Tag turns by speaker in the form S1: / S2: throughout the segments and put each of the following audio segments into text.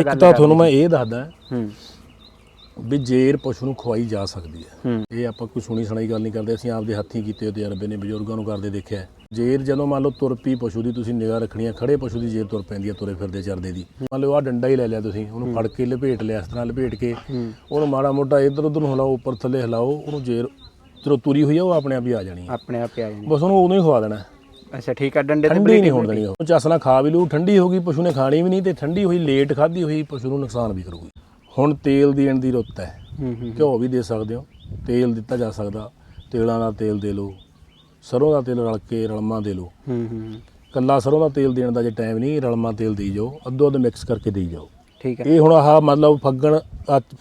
S1: ਇੱਕ ਤਾਂ ਤੁਹਾਨੂੰ ਮੈਂ ਇਹ ਦੱਸਦਾ
S2: ਹੂੰ
S1: ਵੀ ਜੇਰ ਪਸ਼ੂ ਨੂੰ ਖਵਾਈ ਜਾ ਸਕਦੀ ਹੈ। ਇਹ ਆਪਾਂ ਕੋਈ ਸੁਣੀ ਸੁਣਾਈ ਗੱਲ ਨਹੀਂ ਕਰਦੇ ਅਸੀਂ ਆਪਦੇ ਹੱਥੀਂ ਕੀਤੇ ਤਜਰਬੇ ਨੇ ਬਜ਼ੁਰਗਾਂ ਨੂੰ ਕਰਦੇ ਦੇਖਿਆ ਹੈ। ਜੇਰ ਜਦੋਂ ਮੰਨ ਲਓ ਤੁਰ ਪਈ ਪਸ਼ੂ ਦੀ ਤੁਸੀਂ ਨਿਗਾਹ ਰੱਖਣੀ ਹੈ ਖੜੇ ਪਸ਼ੂ ਦੀ ਜੇਰ ਤੁਰ ਪੈਂਦੀ ਹੈ ਤੁਰੇ ਫਿਰਦੇ ਚਰਦੇ ਦੀ। ਮੰਨ ਲਓ ਆ ਡੰਡਾ ਹੀ ਲੈ ਲਿਆ ਤੁਸੀਂ ਉਹਨੂੰ ਫੜ ਕੇ ਲਪੇਟ ਲਿਆ ਇਸ ਤਰ੍ਹਾਂ ਲਪੇਟ ਕੇ ਉਹਨੂੰ ਮਾੜਾ ਮੋਟਾ ਇੱਧਰ ਉੱਧਰ ਹਿਲਾਓ ਉੱਪਰ ਥੱਲੇ ਹਿਲਾਓ ਉਹਨੂੰ ਜੇਰ ਜਦੋਂ ਤੁਰੀ ਹੋਈ ਆ ਉਹ ਆਪਣੇ ਆਪ ਹੀ ਆ ਜਾਣੀ ਹੈ।
S2: ਆਪਣੇ ਆਪ ਹੀ ਆ ਜਾਣੀ
S1: ਬਸ ਉਹਨੂੰ ਉਦੋਂ ਹੀ ਖਵਾ ਦੇਣਾ।
S2: ਅੱਛਾ ਠੀਕ ਆ ਡੰਡੇ ਤੇ
S1: ਠੰਡੀ ਨਹੀਂ ਹੋਣ ਦੇਣੀ ਉਹ। ਚਾਸਣਾ ਖਾ ਵੀ ਲੂ ਠੰਡੀ ਹੋ ਗਈ ਪਸ਼ੂ ਨੇ ਖਾਣੀ ਵੀ ਨਹੀਂ ਤੇ ਠੰਡੀ ਹੋਈ ਲੇਟ ਖਾਧੀ ਹੋਈ ਪਸ਼ੂ ਨੂੰ ਨੁਕਸਾਨ ਵੀ ਕਰੂਗੀ। ਹੁਣ ਤੇਲ ਦੇਣ ਦੀ ਰੁੱਤ ਹੈ। ਘਿਓ ਵੀ ਦੇ ਸਕਦੇ ਹੋ। ਤੇਲ ਦਿੱਤਾ ਜਾ ਸਕਦਾ। ਤੇਲਾਂ ਦਾ ਤੇਲ ਦੇ ਲਓ। ਸਰੋਂ ਦਾ ਤੇਲ ਰਲ ਕੇ ਰਲਮਾ ਦੇ ਲਓ।
S2: ਹੂੰ ਹੂੰ
S1: ਕੱਲਾ ਸਰੋਂ ਦਾ ਤੇਲ ਦੇਣ ਦਾ ਜੇ ਟਾਈਮ ਨਹੀਂ ਰਲਮਾ ਤੇਲ ਦੇਈ ਜਾਓ। ਅੱਧੋ ਅੱਧ ਮਿਕਸ ਕਰਕੇ ਦੇਈ ਜਾਓ।
S2: ਠੀਕ ਹੈ।
S1: ਇਹ ਹੁਣ ਆਹ ਮਤਲਬ ਫੱਗਣ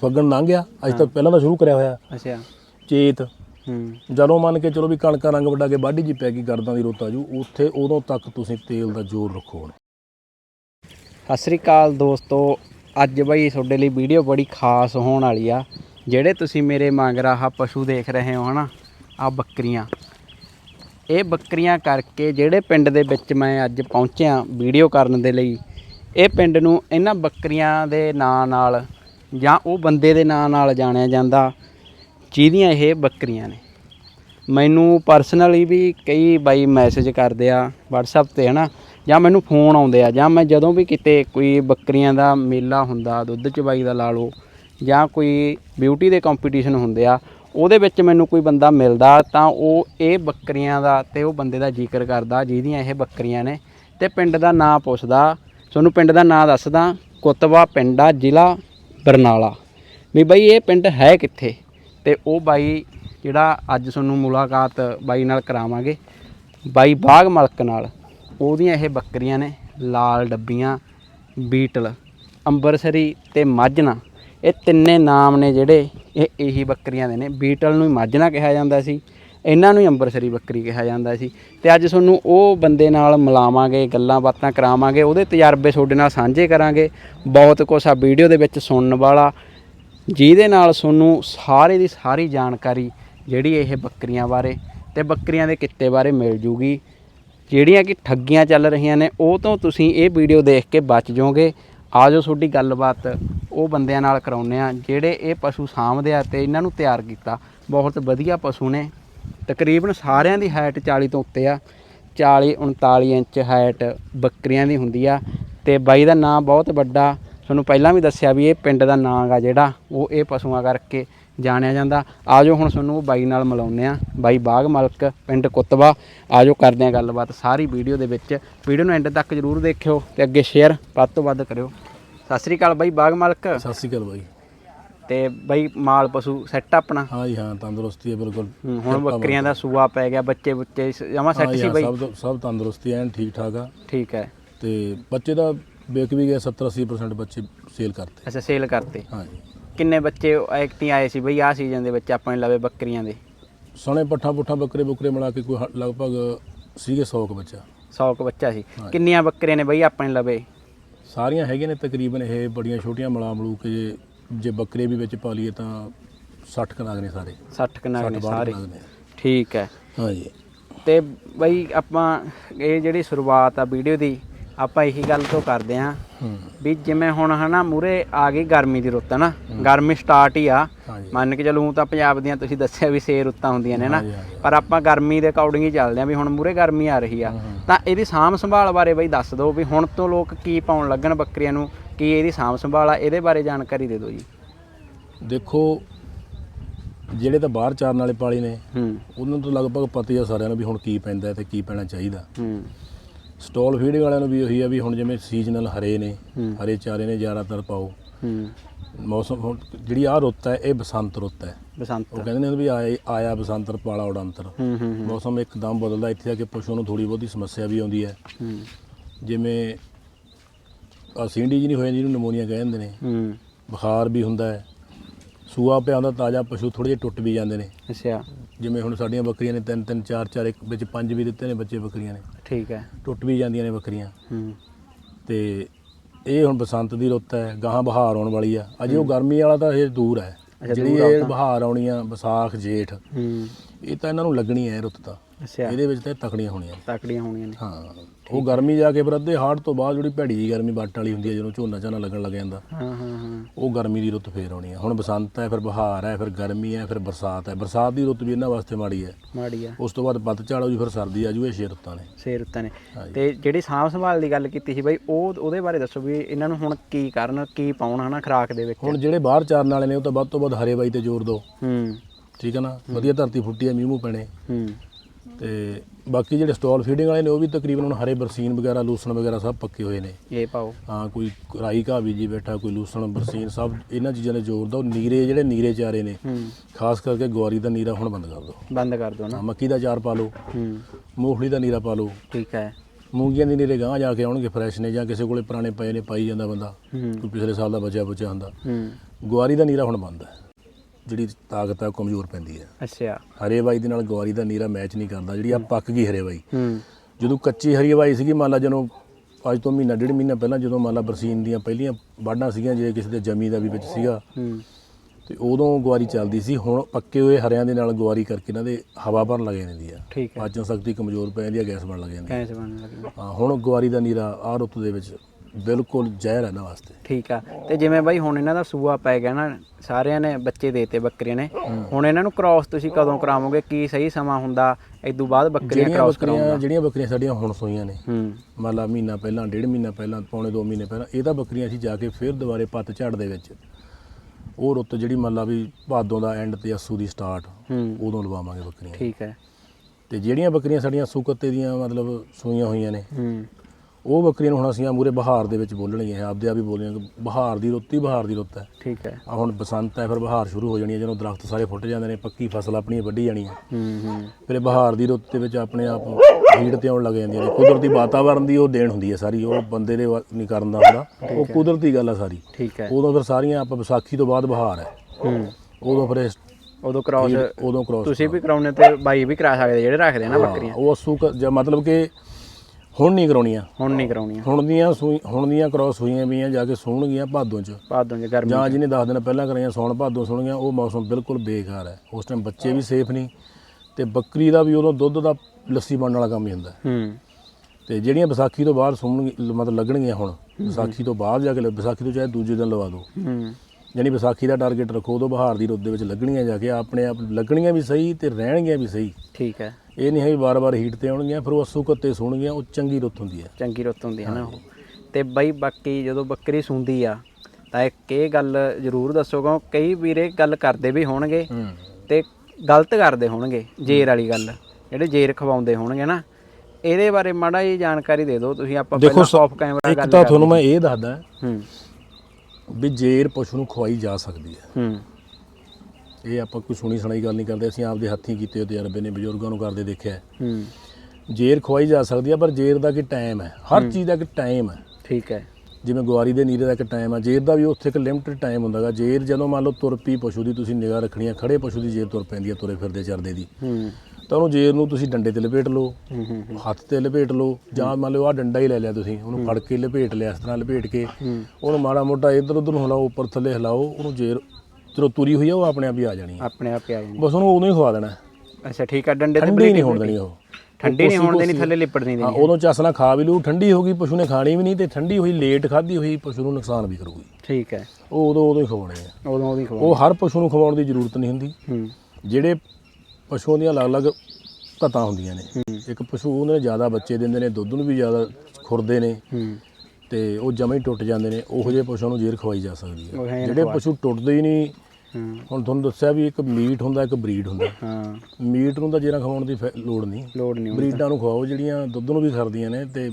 S1: ਫੱਗਣ ਲੰਘ ਗਿਆ। ਅੱਜ ਤੱਕ ਪਹਿਲਾਂ ਤਾਂ ਸ਼ੁਰੂ ਕਰਿਆ ਹੋਇਆ।
S2: ਅੱਛਾ।
S1: ਚੇਤ। ਜਦੋਂ ਮੰਨ ਕੇ ਚਲੋ ਵੀ ਕਣਕਾਂ ਰੰਗ ਵੱਡਾ ਕੇ ਵਾਢੀ ਜੀ ਪੈ ਗਈ, ਗਰਦਾਂ ਦੀ ਰੋਤਾ ਜੂ, ਉੱਥੇ ਉਦੋਂ ਤੱਕ ਤੁਸੀਂ ਤੇਲ ਦਾ ਜ਼ੋਰ ਰੱਖੋ
S2: ਸਤਿ ਸ੍ਰੀ ਅਕਾਲ ਦੋਸਤੋ, ਅੱਜ ਬਈ ਤੁਹਾਡੇ ਲਈ ਵੀਡੀਓ ਬੜੀ ਖਾਸ ਹੋਣ ਵਾਲੀ ਆ, ਜਿਹੜੇ ਤੁਸੀਂ ਮੇਰੇ ਮੰਗ ਰਹਾ ਪਸ਼ੂ ਦੇਖ ਰਹੇ ਹੋ ਹਨਾ ਆ ਬੱਕਰੀਆਂ। ਇਹ ਬੱਕਰੀਆਂ ਕਰਕੇ ਜਿਹੜੇ ਪਿੰਡ ਦੇ ਵਿੱਚ ਮੈਂ ਅੱਜ ਪਹੁੰਚਿਆ ਵੀਡੀਓ ਕਰਨ ਦੇ ਲਈ, ਇਹ ਪਿੰਡ ਨੂੰ ਇਹਨਾਂ ਬੱਕਰੀਆਂ ਦੇ ਨਾਂ ਨਾਲ ਜਾਂ ਉਹ ਬੰਦੇ ਦੇ ਨਾਂ ਨਾਲ ਜਾਣਿਆ ਜਾਂਦਾ ਜਿਹਦੀਆਂ ਇਹ ਬੱਕਰੀਆਂ ਨੇ। ਮੈਨੂੰ ਪਰਸਨਲੀ ਵੀ ਕਈ ਬਾਈ ਮੈਸੇਜ ਕਰਦੇ ਆ WhatsApp ਤੇ, ਹਨਾ? ਜਾਂ ਮੈਨੂੰ ਫੋਨ ਆਉਂਦੇ ਆ, ਜਾਂ ਮੈਂ ਜਦੋਂ ਵੀ ਕਿਤੇ ਕੋਈ ਬੱਕਰੀਆਂ ਦਾ ਮੇਲਾ ਹੁੰਦਾ, ਦੁੱਧ ਚਵਾਈ ਦਾ ਲਾ ਲਓ, ਜਾਂ ਕੋਈ ਬਿਊਟੀ ਦੇ ਕੰਪੀਟੀਸ਼ਨ ਹੁੰਦੇ ਆ, ਉਹਦੇ ਵਿੱਚ ਮੈਨੂੰ ਕੋਈ ਬੰਦਾ ਮਿਲਦਾ, ਤਾਂ ਉਹ ਇਹ ਬੱਕਰੀਆਂ ਦਾ ਤੇ ਉਹ ਬੰਦੇ ਦਾ ਜ਼ਿਕਰ ਕਰਦਾ, ਜਿਹਦੀਆਂ ਇਹ ਬੱਕਰੀਆਂ ਨੇ। ਤੇ ਪਿੰਡ ਦਾ ਨਾਂ ਪੁੱਛਦਾ, ਤੁਹਾਨੂੰ ਪਿੰਡ ਦਾ ਨਾਂ ਦੱਸਦਾ, ਕੁਤਵਾ ਪਿੰਡਾ ਜ਼ਿਲ੍ਹਾ ਬਰਨਾਲਾ। ਵੀ ਬਈ ਇਹ ਪਿੰਡ ਹੈ ਕਿੱਥੇ? ਤੇ ਉਹ ਬਾਈ ਜਿਹੜਾ ਅੱਜ ਤੁਹਾਨੂੰ ਮੁਲਾਕਾਤ ਬਾਈ ਨਾਲ ਕਰਾਵਾਂਗੇ, ਬਾਈ ਬਾਗ ਮਲਕ ਨਾਲ, ਉਹਦੀਆਂ ਇਹ ਬੱਕਰੀਆਂ ਨੇ, ਲਾਲ ਡੱਬੀਆਂ, ਬੀਟਲ, ਅੰਬਰਸਰੀ ਤੇ ਮਾਝਣਾ। ਇਹ ਤਿੰਨੇ ਨਾਮ ਨੇ ਜਿਹੜੇ ਇਹ ਇਹੀ ਬੱਕਰੀਆਂ ਦੇ ਨੇ। ਬੀਟਲ ਨੂੰ ਹੀ ਮਾਝਣਾ ਕਿਹਾ ਜਾਂਦਾ ਸੀ, ਇਹਨਾਂ ਨੂੰ ਹੀ ਅੰਬਰਸਰੀ ਬੱਕਰੀ ਕਿਹਾ ਜਾਂਦਾ ਸੀ। ਤੇ ਅੱਜ ਤੁਹਾਨੂੰ ਉਹ ਬੰਦੇ ਨਾਲ ਮਿਲਾਵਾਂਗੇ, ਗੱਲਾਂ ਬਾਤਾਂ ਕਰਾਵਾਂਗੇ, ਉਹਦੇ ਤਜਰਬੇ ਤੁਹਾਡੇ ਨਾਲ ਸਾਂਝੇ ਕਰਾਂਗੇ। ਬਹੁਤ ਕੁਛ ਆ ਵੀਡੀਓ ਦੇ ਵਿੱਚ ਸੁਣਨ ਵਾਲਾ ਜਿਹਦੇ ਨਾਲ ਤੁਹਾਨੂੰ ਸਾਰੇ ਦੀ ਸਾਰੀ ਜਾਣਕਾਰੀ ਜਿਹੜੀ ਇਹ ਬੱਕਰੀਆਂ ਬਾਰੇ ਤੇ ਬੱਕਰੀਆਂ ਦੇ ਕਿੱਤੇ ਬਾਰੇ ਮਿਲ ਜੂਗੀ। ਜਿਹੜੀਆਂ ਕਿ ਠੱਗੀਆਂ ਚੱਲ ਰਹੀਆਂ ਨੇ, ਉਹ ਤੋਂ ਤੁਸੀਂ ਇਹ ਵੀਡੀਓ ਦੇਖ ਕੇ ਬਚ ਜਾਓਗੇ। ਆਜੋ ਤੁਹਾਡੀ ਗੱਲਬਾਤ ਉਹ ਬੰਦਿਆਂ ਨਾਲ ਕਰਾਉਂਦੇ ਆ ਜਿਹੜੇ ਇਹ ਪਸ਼ੂ ਸਾਂਭਦੇ ਆ ਤੇ ਇਹਨਾਂ ਨੂੰ ਤਿਆਰ ਕੀਤਾ। ਬਹੁਤ ਵਧੀਆ ਪਸ਼ੂ ਨੇ। ਤਕਰੀਬਨ ਸਾਰਿਆਂ ਦੀ ਹਾਈਟ 40 ਤੋਂ ਉੱਤੇ ਆ। 40 39 ਇੰਚ ਹਾਈਟ ਬੱਕਰੀਆਂ ਦੀ ਹੁੰਦੀ ਆ। ਤੇ ਬਾਈ ਦਾ ਨਾਮ ਬਹੁਤ ਵੱਡਾ ਤੁਹਾਨੂੰ ਪਹਿਲਾਂ ਵੀ ਦੱਸਿਆ ਵੀ ਇਹ ਪਿੰਡ ਦਾ ਨਾਮ ਆ ਜਿਹੜਾ ਉਹ ਇਹ ਪਸ਼ੂਆਂ ਕਰਕੇ ਜਾਣਿਆ ਜਾਂਦਾ। ਆਜੋ ਹੁਣ ਤੁਹਾਨੂੰ ਉਹ ਬਾਈ ਨਾਲ ਮਿਲਾਉਂਦੇ ਆ ਬਾਈ ਬਾਗ ਮਲਕ ਪਿੰਡ ਕੁੱਤਵਾ। ਆਜੋ ਕਰਦੇ ਆ ਗੱਲਬਾਤ ਸਾਰੀ ਵੀਡੀਓ ਦੇ ਵਿੱਚ। ਵੀਡੀਓ ਨੂੰ ਐਂਡ ਤੱਕ ਜਰੂਰ ਦੇਖਿਓ ਤੇ ਅੱਗੇ ਸ਼ੇਅਰ ਵੱਧ ਤੋਂ ਵੱਧ ਕਰਿਓ। ਸਤਿ ਸ੍ਰੀ ਅਕਾਲ ਬਾਈ ਬਾਗ ਮਲਕ।
S1: ਸਤਿ ਸ਼੍ਰੀ ਅਕਾਲ ਬਾਈ।
S2: ਤੇ ਬਾਈ ਮਾਲ ਪਸ਼ੂ ਸੈੱਟ ਆਪਣਾ।
S1: ਹਾਂ ਜੀ ਹਾਂ ਤੰਦਰੁਸਤੀ ਹੈ ਬਿਲਕੁਲ।
S2: ਹੁਣ ਬੱਕਰੀਆਂ ਦਾ ਸੂਆ ਪੈ ਗਿਆ ਬੱਚੇ ਬੁੱਚੇ ਜਮਾ ਸੈੱਟ ਸੀ ਬਾਈ?
S1: ਸਭ ਸਭ ਤੰਦਰੁਸਤੀ ਐਨ ਠੀਕ ਠਾਕ ਆ।
S2: ਠੀਕ ਹੈ।
S1: ਤੇ ਬੱਚੇ ਦਾ ਵਿਕ ਵੀ ਗਿਆ 70 80% ਬੱਚੇ ਸੇਲ ਕਰਤੇ।
S2: ਅੱਛਾ ਸੇਲ ਕਰਤੇ।
S1: ਹਾਂ ਜੀ
S2: ਕਿੰਨੇ ਬੱਚੇ ਐਕਟੀ ਆਏ ਸੀ ਬਈ? ਆਹ ਸੀਜ਼ਨ ਦੇ ਵਿੱਚ ਆਪਣੇ ਲਵੇ ਬੱਕਰੀਆਂ ਦੇ।
S1: ਸਣੇ ਪੱਠਾ ਪੁੱਠਾ ਬੱਕਰੇ ਬੁਕਰੇ ਮਿਲਾ ਕੇ ਕੋਈ ਹ- ਲਗਭਗ ਸੀਗੇ 100 ਕੁ ਬੱਚਾ।
S2: 100 ਕੁ ਬੱਚਾ ਸੀ।
S1: ਹਾਂਜੀ।
S2: ਕਿੰਨੀਆਂ ਬੱਕਰੀਆਂ ਨੇ ਬਈ ਆਪਣੇ ਲਵੇ?
S1: ਸਾਰੀਆਂ ਹੈਗੀਆਂ ਨੇ ਤਕਰੀਬਨ ਇਹ ਬੜੀਆਂ ਛੋਟੀਆਂ ਮਿਲਾ ਮਲੂ ਕੇ ਜੇ- ਜੇ ਬੱਕਰੇ ਵੀ ਵਿੱਚ ਪਾ ਲਈਏ ਤਾਂ 60 ਕਨਾਗ ਨੇ ਸਾਰੇ।
S2: 60 ਕਨਾਗ ਨੇ
S1: 60
S2: ਸਾਰੇ।
S1: ਕਨਾਗ ਨੇ।
S2: ਠੀਕ ਹੈ।
S1: ਹਾਂ ਜੀ
S2: ਤੇ ਬਈ ਆਪਾਂ ਇਹ ਜਿਹੜੀ ਸ਼ੁਰੂਆਤ ਆ ਵੀਡੀਓ ਦੀ ਆਪਾਂ ਇਹੀ ਗੱਲ ਤੋਂ ਕਰਦੇ ਆਂ ਵੀ ਜਿਵੇਂ ਹੁਣ ਹਨਾ ਮੂਰੇ ਆ ਗਈ ਗਰਮੀ ਦੀ ਰੁੱਤ ਨਾ ਗਰਮੀ ਸਟਾਰਟ ਹੀ ਆ। ਮੰਨ ਕੇ ਚੱਲੋ ਤਾਂ ਪੰਜਾਬ ਦੀਆਂ ਤੁਸੀਂ ਦੱਸਿਆ ਵੀ ਸੇ ਰੁੱਤਾਂ ਹੁੰਦੀਆਂ ਨੇ ਨਾ। ਪਰ ਆਪਾਂ ਗਰਮੀ ਦੇ ਅਕੋਰਡਿੰਗ ਹੀ ਚੱਲਦੇ ਆਂ ਵੀ ਹੁਣ ਮੂਰੇ ਗਰਮੀ ਆ ਰਹੀ ਆ। ਤਾਂ ਇਹਦੀ ਸਾਂਭ ਸੰਭਾਲ ਬਾਰੇ ਬਈ ਦੱਸ ਦਿਓ ਵੀ ਹੁਣ ਤੋਂ ਲੋਕ ਕੀ ਪਾਉਣ ਲੱਗਣ ਬੱਕਰੀਆਂ ਨੂੰ ਕੀ ਇਹਦੀ ਸਾਂਭ ਸੰਭਾਲ ਆ ਇਹਦੇ ਬਾਰੇ ਜਾਣਕਾਰੀ ਦੇ ਦਿਓ ਜੀ।
S1: ਦੇਖੋ ਜਿਹੜੇ ਤਾਂ ਬਾਹਰ ਚਾਰਨ ਵਾਲੇ ਪਾਲੀ ਨੇ
S2: ਹੂੰ।
S1: ਉਹਨਾਂ ਨੂੰ ਤਾਂ ਲਗਭਗ ਪਤਾ ਹੀ ਆ ਸਾਰਿਆਂ ਨੂੰ ਵੀ ਹੁਣ ਕੀ ਪੈਂਦਾ ਤੇ ਕੀ ਪੈਣਾ ਚਾਹੀਦਾ।
S2: ਹੂੰ।
S1: ਸਟਾਲ ਫੀਡਿੰਗ ਵਾਲਿਆਂ ਨੂੰ ਵੀ ਉਹੀ ਆ ਵੀ ਹੁਣ ਜਿਵੇਂ ਸੀਜ਼ਨਲ ਹਰੇ ਨੇ। ਹਰੇ ਚਾਰੇ ਨੇ ਜ਼ਿਆਦਾਤਰ ਪਾਓ। ਮੌਸਮ ਹੁਣ ਜਿਹੜੀ ਆ ਰੁੱਤ ਹੈ ਇਹ ਬਸੰਤ ਰੁੱਤ ਹੈ।
S2: ਬਸੰਤ।
S1: ਉਹ ਕਹਿੰਦੇ ਨੇ ਵੀ ਆਇਆ ਆਇਆ ਬਸੰਤਰ ਪਾਲਾ ਉਡੰਤਰ ਮੌਸਮ ਇੱਕਦਮ ਬਦਲਦਾ ਇੱਥੇ ਆ ਕੇ ਪਸ਼ੂ ਨੂੰ ਥੋੜੀ ਬਹੁਤੀ ਸਮੱਸਿਆ ਵੀ ਆਉਂਦੀ ਹੈ। ਜਿਵੇਂ ਆ ਸਿੰਡੀ ਜੀ ਨਹੀਂ ਹੋ ਜਾਂਦੀ ਜਿਹਨੂੰ ਨਮੂਨੀਆ ਕਹਿੰਦੇ ਨੇ। ਬੁਖਾਰ ਵੀ ਹੁੰਦਾ ਹੈ। ਸੂਆ ਪਿਆ ਹੁੰਦਾ ਤਾਜ਼ਾ ਪਸ਼ੂ ਥੋੜੇ ਜਿਹੇ ਟੁੱਟ ਵੀ ਜਾਂਦੇ ਨੇ।
S2: ਅੱਛਾ।
S1: ਜਿਵੇਂ ਹੁਣ ਸਾਡੀਆਂ ਬੱਕਰੀਆਂ ਨੇ ਤਿੰਨ ਤਿੰਨ ਚਾਰ ਚਾਰ ਇੱਕ ਵਿੱਚ ਪੰਜ ਵੀ ਦਿੱਤੇ ਨੇ ਬੱਚੇ ਬੱਕਰੀਆਂ ਨੇ।
S2: ਠੀਕ ਹੈ।
S1: ਟੁੱਟ ਵੀ ਜਾਂਦੀਆਂ ਨੇ ਬੱਕਰੀਆਂ।
S2: ਹੂੰ।
S1: ਤੇ ਇਹ ਹੁਣ ਬਸੰਤ ਦੀ ਰੁੱਤ ਹੈ ਗਾਹਾਂ ਬਹਾਰ ਆਉਣ ਵਾਲੀ ਆ। ਅਜੇ ਉਹ ਗਰਮੀ ਵਾਲਾ ਤਾਂ ਇਹ ਦੂਰ ਹੈ। ਜਿਹੜੀ ਇਹ। ਬਹਾਰ ਆਉਣੀ ਆ ਵਿਸਾਖ ਜੇਠ
S2: ਹੂੰ।
S1: ਇਹ ਤਾਂ ਇਹਨਾਂ ਨੂੰ ਲੱਗਣੀ ਹੈ ਰੁੱਤ ਤਾਂ।
S2: ਅੱਛਾ।
S1: ਇਹਦੇ ਵਿੱਚ ਤਾਂ ਤਕੜੀਆਂ ਹੋਣੀਆਂ।
S2: ਤਕੜੀਆਂ ਹੋਣੀਆਂ ਨੇ।
S1: ਹਾਂ ਉਹ ਗਰਮੀ ਜਾ ਕੇ ਫਿਰ ਅੱਧੇ ਹਾੜ ਤੋਂ ਬਾਅਦ ਜਿਹੜੀ ਭੈੜੀ ਜੀ ਗਰਮੀ ਵੱਟ ਵਾਲੀ ਹੁੰਦੀ ਹੈ ਜਦੋਂ ਝੋਨਾ ਝਾਨਾ ਲੱਗਣ ਲੱਗ ਜਾਂਦਾ
S2: ਹਾਂ ਹਾਂ ਹਾਂ।
S1: ਉਹ ਗਰਮੀ ਦੀ ਰੁੱਤ ਫੇਰ ਆਉਣੀ ਹੈ। ਹੁਣ ਬਸੰਤ ਹੈ ਫਿਰ ਬਹਾਰ ਹੈ ਫਿਰ ਗਰਮੀ ਹੈ ਫਿਰ ਬਰਸਾਤ ਹੈ। ਬਰਸਾਤ ਦੀ ਰੁੱਤ ਵੀ ਇਹਨਾਂ ਵਾਸਤੇ ਮਾੜੀ ਹੈ।
S2: ਮਾੜੀ ਆ।
S1: ਉਸ ਤੋਂ ਬਾਅਦ ਪਤਝੜ ਆਊ ਜੀ ਫਿਰ ਸਰਦੀ ਆ ਜੂ ਇਹ ਛੇ ਰੁੱਤਾਂ ਨੇ।
S2: ਸੇ ਰੁੱਤਾਂ ਨੇ। ਤੇ ਜਿਹੜੀ ਸਾਂਭ ਸੰਭਾਲ ਦੀ ਗੱਲ ਕੀਤੀ ਸੀ ਬਾਈ ਉਹ ਉਹਦੇ ਬਾਰੇ ਦੱਸੋ ਵੀ ਇਹਨਾਂ ਨੂੰ ਹੁਣ ਕੀ ਕਰਨ ਕੀ ਪਾਉਣ ਹਨਾ ਖਰਾਕ ਦੇ ਵਿੱਚ?
S1: ਹੁਣ ਜਿਹੜੇ ਬਾਹਰ ਚਾਰਨ ਵਾਲੇ ਨੇ ਉਹ ਤਾਂ ਵੱਧ ਤੋਂ ਵੱਧ ਹਰੇ ਬਾਈ ਤੇ ਜ਼ੋਰ ਦਿਓ।
S2: ਹੂੰ।
S1: ਠੀਕ ਹੈ ਨਾ? ਵਧੀਆ ਧਰਤੀ ਫੁੱਟੀ ਹੈ ਮੀਂਹ ਮੂੰਹ ਪੈਣੇ।
S2: ਹੂੰ।
S1: ਤੇ ਬਾਕੀ ਜਿਹੜੇ ਸਟਾਲ ਫੀਡਿੰਗ ਵਾਲੇ ਨੇ ਉਹ ਵੀ ਤਕਰੀਬਨ ਹੁਣ ਹਰੇ ਬਰਸੀਨ ਵਗੈਰਾ ਲੂਸਣ ਵਗੈਰਾ ਸਭ ਪੱਕੇ ਹੋਏ ਨੇ।
S2: ਇਹ ਪਾਓ।
S1: ਹਾਂ ਕੋਈ ਰਾਈ ਘਾਹ ਬੀਜੀ ਬੈਠਾ ਕੋਈ ਲੂਸਣ ਬਰਸੀਨ ਸਭ ਇਹਨਾਂ ਚੀਜ਼ਾਂ ਦੇ ਜ਼ੋਰ ਦਿਓ। ਨੀਰੇ ਜਿਹੜੇ ਨੀਰੇ ਚਾਰੇ ਨੇ ਖਾਸ ਕਰਕੇ ਗਵਾਰੀ ਦਾ ਨੀਰਾ ਹੁਣ ਬੰਦ ਕਰ ਦਿਓ।
S2: ਬੰਦ ਕਰ ਦੋ ਨਾ।
S1: ਮੱਕੀ ਦਾ ਚਾਰ ਪਾ ਲਓ।
S2: ਹੂੰ।
S1: ਮੂੰਗਫਲੀ ਦਾ ਨੀਰਾ ਪਾ ਲਓ।
S2: ਠੀਕ ਹੈ।
S1: ਮੂੰਗੀਆਂ ਦੀ ਨੀਰੇ ਗਾਂ ਜਾ ਕੇ ਆਉਣਗੇ ਫਰੈਸ਼ ਨੇ ਜਾਂ ਕਿਸੇ ਕੋਲੇ ਪੁਰਾਣੇ ਪਏ ਨੇ ਪਾਈ ਜਾਂਦਾ ਬੰਦਾ। ਕੋਈ ਪਿਛਲੇ ਸਾਲ ਦਾ ਬਚਿਆ ਬਚਿਆ ਹੁੰਦਾ।
S2: ਹੂੰ।
S1: ਗਵਾਰੀ ਦਾ ਨੀਰਾ ਹੁਣ ਬੰਦ ਹੈ। ਜਿਹੜੀ ਤਾਕਤ ਹੈ ਉਹ ਕਮਜ਼ੋਰ ਪੈਂਦੀ ਹੈ
S2: ਅੱਛਾ।
S1: ਹਰੇ ਬਾਈ ਦੇ ਨਾਲ ਗਵਾਰੀ ਦਾ ਨੀਰਾ ਮੈਚ ਨਹੀਂ ਕਰਦਾ ਜਿਹੜੀ ਆ ਪੱਕ ਗਈ ਹਰੇ ਬਾਈ
S2: ਹੂੰ।
S1: ਜਦੋਂ ਕੱਚੀ ਹਰੀ ਬਾਈ ਸੀਗੀ ਮੰਨ ਲਾ ਜਦੋਂ ਅੱਜ ਤੋਂ ਮਹੀਨਾ ਡੇਢ ਮਹੀਨਾ ਪਹਿਲਾਂ ਜਦੋਂ ਮੰਨ ਲਾ ਬਰਸੀਨ ਦੀਆਂ ਪਹਿਲੀਆਂ ਵਾਢਾਂ ਸੀਗੀਆਂ ਜੇ ਕਿਸੇ ਦੇ ਜ਼ਮੀ ਦਾ ਵੀ ਵਿੱਚ ਸੀਗਾ
S2: ਹੂੰ।
S1: ਤੇ ਉਦੋਂ ਗਵਾਰੀ ਚੱਲਦੀ ਸੀ ਹੁਣ ਪੱਕੇ ਹੋਏ ਹਰਿਆਂ ਦੇ ਨਾਲ ਗਵਾਰੀ ਕਰਕੇ ਇਹਨਾਂ ਦੇ ਹਵਾ ਭਰਨ ਲੱਗ ਜਾਂਦੀ ਆ।
S2: ਠੀਕ ਹੈ।
S1: ਪਾਚਨ ਸ਼ਕਤੀ ਕਮਜ਼ੋਰ ਪੈ ਜਾਂਦੀ ਆ ਗੈਸ ਬਣ ਲੱਗ ਜਾਂਦੀ ਆ।
S2: ਕੈਸੇ ਬਣਨ ਲੱਗੀ
S1: ਹਾਂ, ਹੁਣ ਗਵਾਰੀ ਦਾ ਨੀਰਾ ਆਹ ਰੁੱਤ ਦੇ ਵਿੱਚ ਬਿਲਕੁਲ ਜ਼ਹਿਰ ਹੈ ਇਹਨਾਂ ਵਾਸਤੇ।
S2: ਠੀਕ ਆ। ਤੇ ਜਿਵੇਂ ਬਾਈ ਹੁਣ ਇਹਨਾਂ ਦਾ ਸੂਆ ਪੈ ਗਿਆ ਨਾ ਸਾਰਿਆਂ ਨੇ ਬੱਚੇ ਦੇਤੇ ਬੱਕਰੀਆਂ ਨੇ। ਹੁਣ ਇਹਨਾਂ ਨੂੰ ਕ੍ਰਾਸ ਤੁਸੀਂ ਕਦੋਂ ਕਰਾਵੋਗੇ? ਕੀ ਸਹੀ ਸਮਾਂ ਹੁੰਦਾ? ਇਦੋਂ ਬਾਅਦ ਬੱਕਰੀਆਂ ਕ੍ਰਾਸ ਕਰਾਉਂਗਾ।
S1: ਜਿਹੜੀਆਂ ਬੱਕਰੀਆਂ ਸਾਡੀਆਂ ਹੁਣ ਸੋਈਆਂ ਨੇ। ਮੰਨ ਲਾ ਮਹੀਨਾ ਪਹਿਲਾਂ ਡੇਢ ਮਹੀਨਾ ਪਹਿਲਾਂ ਪੌਣੇ 2 ਮਹੀਨੇ ਪਹਿਲਾਂ ਇਹ ਤਾਂ ਬੱਕਰੀਆਂ ਅਸੀਂ ਜਾ ਕੇ ਫਿਰ ਦੁਬਾਰੇ ਪੱਤ ਝੜ ਦੇ ਵਿੱਚ। ਉਹ ਰੁੱਤ ਜਿਹੜੀ ਮੰਨ ਲਾ ਵੀ ਭਾਦੋਂ ਦਾ ਐਂਡ ਤੇ ਅਸੂ ਦੀ ਸਟਾਰਟ ਉਦੋਂ ਲਵਾਵਾਂਗੇ ਬੱਕਰੀਆਂ
S2: ਠੀਕ ਹੈ।
S1: ਤੇ ਜਿਹੜੀਆਂ ਬੱਕਰੀਆਂ ਸਾਡੀਆਂ ਸੁਕੱਤੇ ਦੀਆਂ ਮਤਲਬ ਸੂਈਆਂ ਹੋਈਆਂ ਨੇ ਉਹ ਬੱਕਰੀਆਂ ਨੂੰ ਹੁਣ ਅਸੀਂ ਮੂਰੇ ਬਹਾਰ ਦੇ ਵਿੱਚ ਬੋਲਣਗੀਆਂ ਆਪਦੇ ਆਪ ਹੀ ਬੋਲੀਆਂ ਕਿ ਬਹਾਰ ਦੀ ਰੁੱਤ ਹੀ ਬਹਾਰ ਦੀ ਰੁੱਤ ਹੈ।
S2: ਠੀਕ ਹੈ।
S1: ਆ ਹੁਣ ਬਸੰਤ ਹੈ ਫਿਰ ਬਹਾਰ ਸ਼ੁਰੂ ਹੋ ਜਾਣੀ ਹੈ ਜਦੋਂ ਦਰਖਤ ਸਾਰੇ ਫੁੱਟ ਜਾਂਦੇ ਨੇ ਪੱਕੀ ਫਸਲ ਆਪਣੀ ਵੱਢੀ ਜਾਣੀ ਹੈ।
S2: ਹੂੰ ਹੂੰ।
S1: ਫਿਰ ਬਹਾਰ ਦੀ ਰੁੱਤ ਦੇ ਵਿੱਚ ਆਪਣੇ ਆਪ ਹੀੜ ਤੇ ਆਉਣ ਲੱਗ ਜਾਂਦੀਆਂ ਨੇ। ਕੁਦਰਤੀ ਵਾਤਾਵਰਣ ਦੀ ਉਹ ਦੇਣ ਹੁੰਦੀ ਹੈ ਸਾਰੀ ਉਹ ਬੰਦੇ ਦੇ ਨਹੀਂ ਕਰਨ ਦਾ ਹੁੰਦਾ। ਉਹ ਕੁਦਰਤੀ ਗੱਲ ਆ ਸਾਰੀ।
S2: ਠੀਕ ਹੈ।
S1: ਉਦੋਂ ਫਿਰ ਸਾਰੀਆਂ ਆਪਾਂ ਵਿਸਾਖੀ ਤੋਂ ਬਾਅਦ ਬਹਾਰ ਹੈ।
S2: ਹੂੰ।
S1: ਉਦੋਂ ਫਿਰ
S2: ਉਦੋਂ ਕ੍ਰਾਸ
S1: ਉਦੋਂ ਕ੍ਰੋਸ
S2: ਤੁਸੀਂ ਵੀ ਕਰਾਉਣੇ ਤੇ ਬਾਈ ਵੀ ਕਰਾ ਸਕਦੇ ਜਿਹੜੇ ਰੱਖਦੇ ਆ ਨਾ ਬੱਕਰੀਆਂ।
S1: ਉਹ ਅਸੂ ਮਤਲਬ ਕਿ ਹੁਣ ਨਹੀਂ ਕਰਾਉਣੀਆਂ।
S2: ਹੁਣ ਨਹੀਂ ਕਰਾਉਣੀਆਂ।
S1: ਹੁਣ ਦੀਆਂ ਸੂਈ ਹੁਣ ਦੀਆਂ ਕ੍ਰੋਸ ਹੋਈਆਂ ਵੀਆਂ ਜਾ ਕੇ ਸੂਣਗੀਆਂ ਭਾਦੋਂ ਚ।
S2: ਬਾਦੋਂ ਜੇ ਗਰਮੀ
S1: ਜਾਂ ਜਿਹਨੇ 10 ਦਿਨ ਪਹਿਲਾਂ ਕਰਾਈਆਂ ਸੌਣ ਭਾਦੋਂ ਸੁਣੀਆਂ ਉਹ ਮੌਸਮ ਬਿਲਕੁਲ ਬੇਕਾਰ ਹੈ। ਉਸ ਟਾਈਮ ਬੱਚੇ ਵੀ ਸੇਫ ਨਹੀਂ। ਤੇ ਬੱਕਰੀ ਦਾ ਵੀ ਉਦੋਂ ਦੁੱਧ ਦਾ ਲੱਸੀ ਬਣਨ ਵਾਲਾ ਕੰਮ ਹੀ ਹੁੰਦਾ। ਹੈ। ਤੇ ਜਿਹੜੀਆਂ ਵਿਸਾਖੀ ਤੋਂ ਬਾਅਦ ਸੁਣਨ ਮਤਲਬ ਲੱਗਣਗੀਆਂ ਹੁਣ ਵਿਸਾਖੀ ਤੋਂ ਬਾਅਦ ਜਾ ਕੇ ਵਿਸਾਖੀ ਤੋਂ ਚਾਹੇ ਦੂਜੇ ਦਿਨ ਲਵਾ ਦਿਓ
S2: ਹੂੰ।
S1: ਯਾਨੀ ਵਿਸਾਖੀ ਦਾ ਟਾਰਗੇਟ ਰੱਖੋ ਉਦੋਂ ਬਹਾਰ ਦੀ ਰੁੱਤ ਦੇ ਵਿੱਚ ਲੱਗਣੀਆਂ ਜਾ ਕੇ ਆਪਣੇ ਆਪ ਲੱਗਣੀਆਂ ਵੀ ਸਹੀ ਤੇ ਰਹਿਣਗੀਆਂ ਵੀ ਸਹੀ।
S2: ਠੀਕ ਹੈ।
S1: ਇਹ ਨਹੀਂ ਹੈ ਵੀ ਵਾਰ-ਵਾਰ ਹੀਟ ਤੇ ਆਉਣਗੀਆਂ ਫਿਰ ਉਹ ਅਸੂ ਕੱਤੇ ਸੁਣਗੀਆਂ ਉਹ ਚੰਗੀ ਰੁੱਤ ਹੁੰਦੀ ਹੈ।
S2: ਚੰਗੀ ਰੁੱਤ ਹੁੰਦੀ ਹੈ ਨਾ ਉਹ। ਤੇ ਬਾਈ ਬਾਕੀ ਜਦੋਂ ਬੱਕਰੀ ਸੁੰਦੀ ਆ ਤਾਂ ਇੱਕ ਇਹ ਗੱਲ ਜ਼ਰੂਰ ਦੱਸੋ ਕਿਉਂ ਕਈ ਵੀਰੇ ਗੱਲ ਕਰਦੇ ਵੀ ਹੋਣਗੇ ਤੇ ਗਲਤ ਕਰਦੇ ਹੋਣਗੇ ਜੇਰ ਵਾਲੀ ਗੱਲ ਜਿਹੜੇ ਜੇਰ ਖਵਾਉਂਦੇ ਹੋਣਗੇ ਨਾ। ਇਹਦੇ ਬਾਰੇ ਮਾੜਾ ਜੀ ਜਾਣਕਾਰੀ ਦੇ ਦਿਓ ਤੁਸੀਂ ਆਪਾਂ ਪਹਿਲਾਂ ਆਫ ਕੈਮਰਾ
S1: ਇੱਕ ਤਾਂ ਤੁਹਾਨੂੰ ਮੈਂ ਇਹ ਦੱਸਦਾ
S2: ਹੂੰ।
S1: ਵੀ ਜੇਰ ਪਸ਼ੂ ਨੂੰ ਖਵਾਈ ਜਾ ਸਕਦੀ ਹੈ।
S2: ਹੂੰ।
S1: ਇਹ ਆਪਾਂ ਕੋਈ ਸੁਣੀ ਸੁਣਾਈ ਗੱਲ ਨਹੀਂ ਕਰਦੇ ਅਸੀਂ ਆਪਦੇ ਹੱਥੀਂ ਕੀਤੇ ਹੋਏ ਤਜਰਬੇ ਨੇ ਬਜ਼ੁਰਗਾਂ ਨੂੰ ਕਰਦੇ ਦੇਖਿਆ। ਹੈ। ਜੇਰ ਖਵਾਈ ਜਾ ਸਕਦੀ ਹੈ ਪਰ ਜੇਰ ਦਾ ਕਿ ਟਾਈਮ ਹੈ? ਹਰ ਚੀਜ਼ ਦਾ ਇੱਕ ਟਾਈਮ ਹੈ।
S2: ਠੀਕ ਹੈ।
S1: ਜਿਵੇਂ ਗੁਆਰੀ ਦੇ ਨੀਰੇ ਦਾ ਇੱਕ ਟਾਈਮ ਹੈ ਜੇਰ ਦਾ ਵੀ ਉੱਥੇ ਇੱਕ ਲਿਮਟਿਡ ਟਾਈਮ ਹੁੰਦਾਗਾ ਜੇਰ ਜਦੋਂ ਮੰਨ ਲਓ ਤੁਰ ਪਈ ਪਸ਼ੂ ਦੀ ਤੁਸੀਂ ਨਿਗਾਹ ਰੱਖਣੀ ਹੈ ਖੜੇ ਪਸ਼ੂ ਦੀ ਜੇਰ ਤੁਰ ਪੈਂਦੀ ਹੈ ਤੁਰੇ ਫਿਰਦੇ ਚਰਦੇ ਦੀ।
S2: ਹੂੰ।
S1: ਤਾਂ ਉਹਨੂੰ ਜੇਰ ਨੂੰ ਤੁਸੀਂ ਡੰਡੇ ਤੇ ਲਪੇਟ ਲਓ ਹੱਥ ਤੇ ਲਪੇਟ ਲਓ ਜਾਂ ਮੰਨ ਲਓ ਆ ਡੰਡਾ ਹੀ ਲੈ ਲਿਆ ਤੁਸੀਂ ਉਹਨੂੰ ਫੜ ਕੇ ਲਪੇਟ ਲਿਆ ਇਸ ਤਰ੍ਹਾਂ ਲਪੇਟ ਕੇ ਉਹਨੂੰ ਮਾੜਾ ਮੋਟਾ ਇੱਧਰ ਉੱਧਰ ਨੂੰ ਹਿਲਾਓ ਉੱਪਰ ਥੱਲੇ ਹਿਲਾਓ ਉਹਨੂੰ ਜੇਰ ਜਦੋਂ ਤੁਰੀ ਹੋਈ ਆ ਉਹ ਆਪਣੇ ਆਪ ਹੀ ਆ ਜਾਣੀ ਹੈ
S2: ਆਪਣੇ ਆਪ ਹੀ ਆ ਜਾਂਦੀ
S1: ਬਸ ਉਹਨੂੰ ਉਦੋਂ ਹੀ ਖਵਾ ਦੇਣਾ। ਹੈ।
S2: ਅੱਛਾ ਠੀਕ ਆ ਡੰਡੇ ਤੇ
S1: ਠੰਡੀ ਨਹੀਂ ਹੋਣ ਦੇਣੀ ਉਹ।
S2: ਠੰਡੀ ਨਹੀਂ ਹੋਣ ਦੇਣੀ ਥੱਲੇ ਲਿਪੜ ਨਹੀਂ
S1: ਹਾਂ
S2: ਦੇਣੀ
S1: ਉਦੋਂ ਚਸਲਾ ਖਾ ਵੀ ਲੂ ਠੰਡੀ ਹੋ ਗਈ ਪਸ਼ੂ ਨੇ ਖਾਣੀ ਵੀ ਨਹੀਂ ਤੇ ਠੰਡੀ ਹੋਈ ਲੇਟ ਖਾਧੀ ਹੋਈ ਪਸ਼ੂ ਨੂੰ ਨੁਕਸਾਨ ਵੀ ਕਰੂਗੀ।
S2: ਠੀਕ ਹੈ।
S1: ਉਹ ਉਦੋਂ ਉਦੋਂ ਹੀ ਖਵਾਉਣੇ ਆ।
S2: ਉਦੋਂ ਉਹਦੀ ਖਵਾ
S1: ਉਹ ਹਰ ਪਸ਼ੂ ਨੂੰ ਖਵਾਉਣ ਦੀ ਜ਼ਰੂਰਤ ਨਹੀਂ ਹੁੰਦੀ।
S2: ਹੂੰ।
S1: ਜਿਹੜੇ ਪਸ਼ੂਆਂ ਦੀਆਂ ਅਲੱਗ-ਅਲੱਗ ਧਤਾਂ ਹੁੰਦੀਆਂ ਨੇ।
S2: ਹੂੰ।
S1: ਇੱਕ ਪਸ਼ੂ ਉਹਨੇ ਜ਼ਿਆਦਾ ਬੱਚੇ ਦਿੰਦੇ ਨੇ ਦੁੱਧ ਨੂੰ ਵੀ ਜ਼ਿਆਦਾ ਖੁਰਦੇ ਨੇ।
S2: ਹੂੰ।
S1: ਤੇ ਉਹ ਜਮਾਂ ਹੀ ਟੁੱਟ ਜਾਂਦੇ ਨੇ। ਉਹੋ ਜਿਹੇ ਪਸ਼ੂਆਂ ਨੂੰ ਜੇਰ ਖਵਾਈ ਜਾ ਸਕਦੀ ਹੈ।
S2: ਹੈ
S1: ਜਿਹੜੇ ਪਸ਼ੂ ਟੁੱਟਦੇ ਹੀ ਨਹੀਂ
S2: ਹੂੰ
S1: ਹੁਣ ਤੁਹਾਨੂੰ ਦੱਸਿਆ ਵੀ ਇੱਕ ਮੀਟ ਹੁੰਦਾ ਇੱਕ ਬਰੀਡ ਹੁੰਦਾ।
S2: ਹਾਂ।
S1: ਮੀਟ ਨੂੰ ਤਾਂ ਜੇਰਾਂ ਖਵਾਉਣ ਦੀ ਫੈ- ਲੋੜ ਨਹੀਂ।
S2: ਲੋਡ ਨਹੀਂ
S1: ਬਰੀਡਾਂ ਨੂੰ ਖਵਾਓ ਜਿਹੜੀਆਂ ਦੁੱਧ ਨੂੰ ਵੀ ਖਰਦੀਆਂ ਨੇ ਤੇ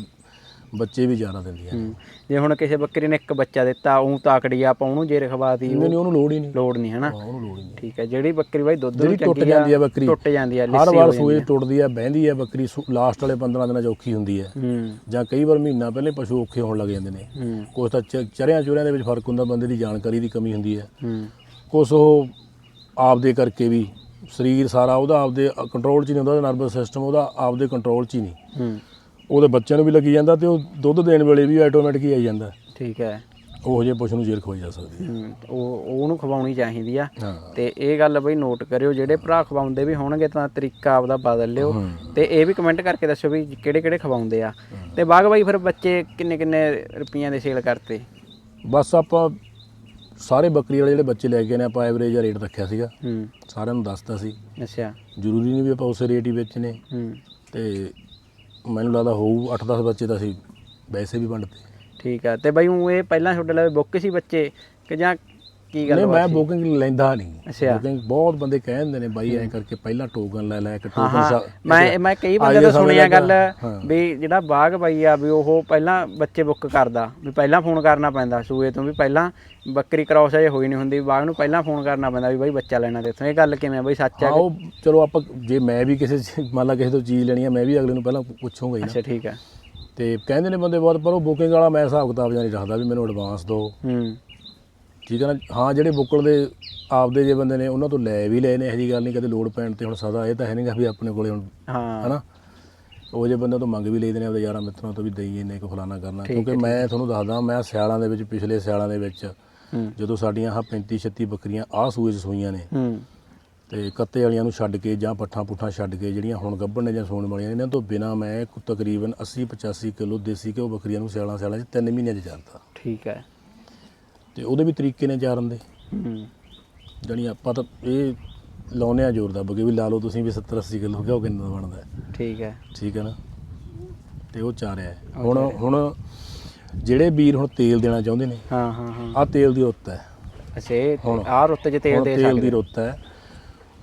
S1: ਬੱਚੇ ਵੀ ਜ਼ਿਆਦਾ ਦਿੰਦੀਆਂ ਨੇ।
S2: ਹੂੰ। ਜੇ ਹੁਣ ਕਿਸੇ ਬੱਕਰੀ ਨੇ ਇੱਕ ਬੱਚਾ ਦਿੱਤਾ ਉਹ ਤਾਕੜੀ ਆ ਆਪਾਂ ਉਹਨੂੰ ਜੇਰ ਖਵਾਤੀ
S1: ਨਹੀਂ ਨਹੀਂ ਉਹਨੂੰ ਲੋੜ ਹੀ ਨਹੀਂ।
S2: ਲੋਡ ਨਹੀਂ ਹਨਾ?
S1: ਹਾਂ, ਉਹਨੂੰ ਲੋੜ ਹੀ ਨਹੀਂ।
S2: ਠੀਕ ਹੈ ਜਿਹੜੀ ਬੱਕਰੀ ਬਾਈ ਦੁੱਧ
S1: ਜਿਹੜੀ
S2: ਨੂੰ
S1: ਟੁੱਟ
S2: ਚੰਗੀ
S1: ਜਾਂਦੀ ਹੈ ਬੱਕਰੀ।
S2: ਟੁੱਟ ਜਾਂਦੀ ਆ
S1: ਹਰ ਵਾਰ ਸੂਏ ਟੁੱਟਦੀ ਹੈ ਬਹਿੰਦੀ ਹੈ ਬੱਕਰੀ ਲਾਸਟ ਵਾਲੇ 15 ਦਿਨਾਂ 'ਚ ਔਖੀ ਹੁੰਦੀ ਹੈ
S2: ਹੂੰ।
S1: ਜਾਂ ਕਈ ਵਾਰ ਮਹੀਨਾ ਪਹਿਲੇ ਪਸ਼ੂ ਔਖੇ ਹੋਣ ਲੱਗ ਜਾਂਦੇ ਨੇ।
S2: ਹੂੰ।
S1: ਕੁਛ ਤਾਂ ਚ- ਚਰਿਆਂ ਚੁਰਿਆਂ ਦੇ ਵਿੱਚ ਫ਼ਰਕ ਹੁੰਦਾ ਬੰਦੇ ਦੀ ਜਾਣਕਾਰੀ ਦੀ ਕਮੀ ਹੁੰਦੀ ਹੈ
S2: ਹੂੰ।
S1: ਕੁਛ ਉਹ ਆਪਦੇ ਕਰਕੇ ਵੀ ਸਰੀਰ ਸਾਰਾ ਉਹਦਾ ਆਪਦੇ ਕੰਟਰੋਲ 'ਚ ਨਹੀਂ ਹੁੰਦਾ ਉਹਦਾ ਨਰਵਸ ਸਿਸਟਮ ਉਹਦਾ ਆਪਦੇ ਕੰਟਰੋਲ 'ਚ ਹੀ ਨਹੀਂ।
S2: ਹੂੰ।
S1: ਉਹਦੇ ਬੱਚਿਆਂ ਨੂੰ ਵੀ ਲੱਗੀ ਜਾਂਦਾ ਤੇ ਉਹ ਦੁੱਧ ਦੇਣ ਵੇਲੇ ਵੀ ਆਟੋਮੈਟਿਕ ਹੀ ਆਈ ਜਾਂਦਾ।
S2: ਠੀਕ ਹੈ।
S1: ਉਹੋ ਜਿਹੇ ਪਸ਼ੂ ਨੂੰ ਜੇਰ ਖਵਾਈ ਜਾ ਸਕਦੀ ਹੈ।
S2: ਹੂੰ, ਉਹ ਉਹਨੂੰ ਖਵਾਉਣੀ ਚਾਹੀਦੀ ਆ।
S1: ਹਾਂ।
S2: ਤੇ ਇਹ ਗੱਲ ਬਈ ਨੋਟ ਕਰਿਓ ਜਿਹੜੇ ਭਰਾ ਖਵਾਉਂਦੇ ਵੀ ਹੋਣਗੇ ਤਾਂ ਤਰੀਕਾ ਆਪਦਾ ਬਦਲ ਲਿਓ। ਤੇ ਇਹ ਵੀ ਕਮੈਂਟ ਕਰਕੇ ਦੱਸਿਓ ਵੀ ਕਿਹੜੇ ਕਿਹੜੇ ਖਵਾਉਂਦੇ ਆ। ਤੇ ਬਾਗ ਬਾਈ ਫਿਰ ਬੱਚੇ ਕਿੰਨੇ ਕਿੰਨੇ ਰੁਪਈਆਂ ਦੇ ਸੇਲ ਕਰਤੇ?
S1: ਬਸ ਆਪਾਂ ਸਾਰੇ ਬੱਕਰੀ ਵਾਲੇ ਜਿਹੜੇ ਬੱਚੇ ਲੈ ਕੇ ਨੇ ਆਪਾਂ ਐਵਰੇਜ ਰੇਟ ਰੱਖਿਆ ਸੀਗਾ।
S2: ਹੂੰ।
S1: ਸਾਰਿਆਂ ਨੂੰ ਦੱਸਤਾ ਸੀ।
S2: ਅੱਛਾ।
S1: ਜ਼ਰੂਰੀ ਨਹੀਂ ਵੀ ਆਪਾਂ ਉਸੇ ਰੇਟ ਹੀ ਵੇਚਣੇ।
S2: ਹੂੰ।
S1: ਤੇ ਮੈਨੂੰ ਲੱਗਦਾ ਹੋਊ 8-10 ਬੱਚੇ ਤਾਂ ਅਸੀਂ ਵੈਸੇ ਵੀ ਵੰਡਤੇ।
S2: ਠੀਕ ਆ। ਤੇ ਬਈ ਉਹ ਇਹ ਪਹਿਲਾਂ ਛੋਟੇ ਲਵੇ ਬੁੱਕ ਸੀ ਬੱਚੇ ਕਿ ਜਾਂ ਕੀ ਗੱਲ
S1: ਨਹੀਂ ਮੈਂ? ਬੁਕਿੰਗ ਲੈਂਦਾ ਨਹੀਂ। ਬੁਕਿੰਗ ਬਹੁਤ ਬੰਦੇ ਕਹਿੰਦੇ ਨੇ ਬਾਈ ਐਂ ਕਰਕੇ ਪਹਿਲਾਂ ਟੋਕਨ ਲੈ ਲੈ ਇੱਕ ਟੋਕਨ
S2: ਮੈਂ ਮੈਂ ਕਈ ਬੰਦੇ ਤੋਂ ਸੁਣਿਆ ਗੱਲ ਵੀ ਜਿਹੜਾ ਬਾਗ ਬਾਈ ਆ ਵੀ ਉਹ ਪਹਿਲਾਂ ਬੱਚੇ ਬੁੱਕ ਕਰਦਾ ਵੀ ਪਹਿਲਾਂ ਫੋਨ ਕਰਨਾ ਪੈਂਦਾ ਸੂਏ ਤੋਂ ਵੀ ਪਹਿਲਾਂ ਬੱਕਰੀ ਕ੍ਰਾਸ ਅਜੇ ਹੋਈ ਨਹੀਂ ਹੁੰਦੀ ਬਾਗ ਨੂੰ ਪਹਿਲਾਂ ਫੋਨ ਕਰਨਾ ਪੈਂਦਾ ਵੀ ਬਾਈ ਬੱਚਾ ਲੈਣਾ ਤੇ। ਇਹ ਗੱਲ ਕਿਵੇਂ ਆ ਬਈ? ਸੱਚ ਆ
S1: ਉਹ ਚਲੋ ਆਪਾਂ ਜੇ ਮੈਂ ਵੀ ਕਿਸੇ ਮੰਨ ਲਾ ਕਿਸੇ ਤੋਂ ਚੀਜ਼ ਲੈਣੀ ਆ ਮੈਂ ਵੀ ਅਗਲੇ ਨੂੰ ਪਹਿਲਾਂ ਪੁੱਛੂੰਗਾ ਹੀ ਨਾ।
S2: ਅੱਛਾ ਠੀਕ ਆ।
S1: ਤੇ ਕਹਿੰਦੇ ਨੇ ਬੰਦੇ ਬਹੁਤ ਪਰ ਉਹ ਬੁਕਿੰਗ ਵਾਲਾ ਮੈਂ ਹਿਸਾਬ ਕਿਤਾਬ ਜਾਂ ਨਹੀਂ ਰੱਖਦਾ ਵੀ ਮੈਨੂੰ ਐਡਵਾਂਸ ਦਿਓ
S2: ਹੂੰ।
S1: ਠੀਕ ਹੈ ਨਾ? ਹਾਂ ਜਿਹੜੇ ਬੁੱਕਲ ਦੇ ਆਪਦੇ ਜੇ ਬੰਦੇ ਨੇ ਉਹਨਾਂ ਤੋਂ ਲੈ ਵੀ ਲਏ ਨੇ ਇਹੋ ਜਿਹੀ ਗੱਲ ਨਹੀਂ ਕਦੇ ਲੋਡ ਪੈਣ ਤੇ ਹੁਣ ਸਦਾ ਇਹ ਤਾਂ ਹੈ ਨਹੀਂਗਾ ਵੀ ਆਪਣੇ ਕੋਲੇ ਹੁਣ
S2: ਹਾਂ।
S1: ਹਨਾ? ਉਹ ਜੇ ਬੰਦੇ ਤੋਂ ਮੰਗ ਵੀ ਲਈਦੇ ਨੇ ਆਪਦੇ ਯਾਰਾਂ ਮਿੱਤਰਾਂ ਤੋਂ ਵੀ ਦਈ ਇੰਨੇ ਕੁ ਫਲਾਨਾ ਕਰਨਾ। ਕਿਉਂਕਿ ਮੈਂ ਤੁਹਾਨੂੰ ਦੱਸਦਾ ਮੈਂ ਸਿਆਲਾਂ ਦੇ ਵਿੱਚ ਪਿਛਲੇ ਸਿਆਲਾਂ ਦੇ ਵਿੱਚ ਜਦੋਂ ਸਾਡੀਆਂ ਆਹ 35 36 ਬੱਕਰੀਆਂ ਆਹ ਸੂਏ 'ਚ ਸੂਈਆਂ ਨੇ ਤੇ ਕੱਤੇ ਵਾਲੀਆਂ ਨੂੰ ਛੱਡ ਕੇ ਜਾਂ ਪੱਠਾਂ ਪੁੱਠਾਂ ਛੱਡ ਕੇ ਜਿਹੜੀਆਂ ਹੁਣ ਗੱਭਣ ਨੇ ਜਾਂ ਸੂਣ ਵਾਲੀਆਂ ਨੇ, ਇਹਨਾਂ ਤੋਂ ਬਿਨਾ ਮੈਂ ਤਕਰੀਬਨ 80 85 ਕਿਲੋ ਦੇਸੀ ਘਿਓ ਬੱਕਰੀਆਂ ਨੂੰ ਸਿਆਲਾਂ ਸਿਆਲਾਂ 'ਚ 3 ਮਹੀਨਿਆਂ 'ਚ ਚਾਰਤਾ।
S2: ਠੀਕ ਹੈ।
S1: ਤੇ ਉਹਦੇ ਵੀ ਤਰੀਕੇ ਨੇ ਚਾਰਨ ਦੇ।
S2: ਹੂੰ।
S1: ਜਾਣੀ ਆਪਾਂ ਤਾਂ ਇਹ ਲਾਉਨੇ ਆ ਜ਼ੋਰ ਦੱਬ ਕੇ ਵੀ ਲਾ ਲਓ ਤੁਸੀਂ ਵੀ 70 80 ਕਿਲੋ ਘਿਓ ਕਿੰਨਾ ਦਾ ਬਣਦਾ ਹੈ।
S2: ਠੀਕ ਹੈ।
S1: ਠੀਕ ਹੈ ਨਾ? ਤੇ ਉਹ ਚਾਰਿਆ ਹੈ। ਹੁਣ ਹੁਣ ਜਿਹੜੇ ਵੀਰ ਹੁਣ ਤੇਲ ਦੇਣਾ ਚਾਹੁੰਦੇ ਨੇ
S2: ਹਾਂ ਹਾਂ ਹਾਂ।
S1: ਆਹ ਤੇਲ ਦੀ ਰੁੱਤ ਹੈ।
S2: ਅੱਛਾ ਇਹ ਆਹ ਰੁੱਤ 'ਚ ਤੇਲ
S1: ਹੁਣ
S2: ਦੇ
S1: ਤੇਲ
S2: ਸਕਦੇ
S1: ਦੀ ਰੁੱਤ ਹੈ।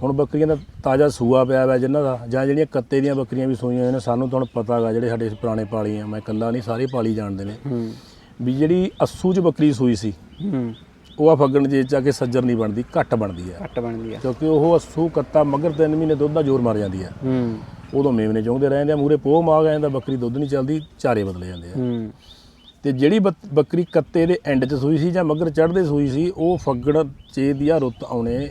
S1: ਹੁਣ ਬੱਕਰੀਆਂ ਦਾ ਤਾਜ਼ਾ ਸੂਆ ਪਿਆ ਹੋਇਆ ਜਿਨ੍ਹਾਂ ਦਾ ਜਾਂ ਜਿਹੜੀਆਂ ਕੱਤੇ ਦੀਆਂ ਬੱਕਰੀਆਂ ਵੀ ਸੂਈਆਂ ਹੋਈਆਂ ਨੇ ਸਾਨੂੰ ਤਾਂ ਹੁਣ ਪਤਾ ਹੈਗਾ ਜਿਹੜੇ ਸਾਡੇ ਪੁਰਾਣੇ ਪਾਲੀ ਆ। ਮੈਂ ਇਕੱਲਾ ਨਹੀਂ ਸਾਰੇ ਪਾਲੀ ਜਾਣਦੇ ਨੇ।
S2: ਹੂੰ।
S1: ਵੀ ਜਿਹੜੀ ਅੱਸੂ 'ਚ ਬੱਕਰੀ ਸੂਈ ਸੀ
S2: ਹੂੰ।
S1: ਉਹ ਆ ਫੱਗਣ ਜੇ ਚ ਆ ਕੇ ਸੱਜਰ ਨਹੀਂ ਬਣਦੀ ਘੱਟ ਬਣਦੀ ਹੈ
S2: ਘੱਟ ਬਣਦੀ ਆ।
S1: ਕਿਉਂਕਿ ਉਹ ਅੱਸੂ ਕੱਤਾ ਮਗਰ 3 ਮਹੀਨੇ ਦੁੱਧ ਦਾ ਜ਼ੋਰ ਮਾਰ ਜਾਂਦੀ ਹੈ
S2: ਹੂੰ।
S1: ਉਦੋਂ ਮੇਮਨੇ ਚਾਹੁੰਦੇ ਰਹਿੰਦੇ ਆ ਮੂਰੇ ਪੋਹ ਮਾਗ ਆ ਜਾਂਦਾ ਬੱਕਰੀ ਦੁੱਧ ਨਹੀਂ ਚੱਲਦੀ ਚਾਰੇ ਬਦਲੇ ਜਾਂਦੇ ਆ।
S2: ਹੂੰ।
S1: ਤੇ ਜਿਹੜੀ ਬੱਕ- ਬੱਕਰੀ ਕੱਤੇ ਦੇ ਐਂਡ 'ਚ ਸੂਈ ਸੀ ਜਾਂ ਮਗਰ ਚੜ੍ਹਦੇ ਸੂਈ ਸੀ ਉਹ ਫੱਗਣ ਚੇ ਦੀ ਆ ਰੁੱਤ ਆਉਣੇ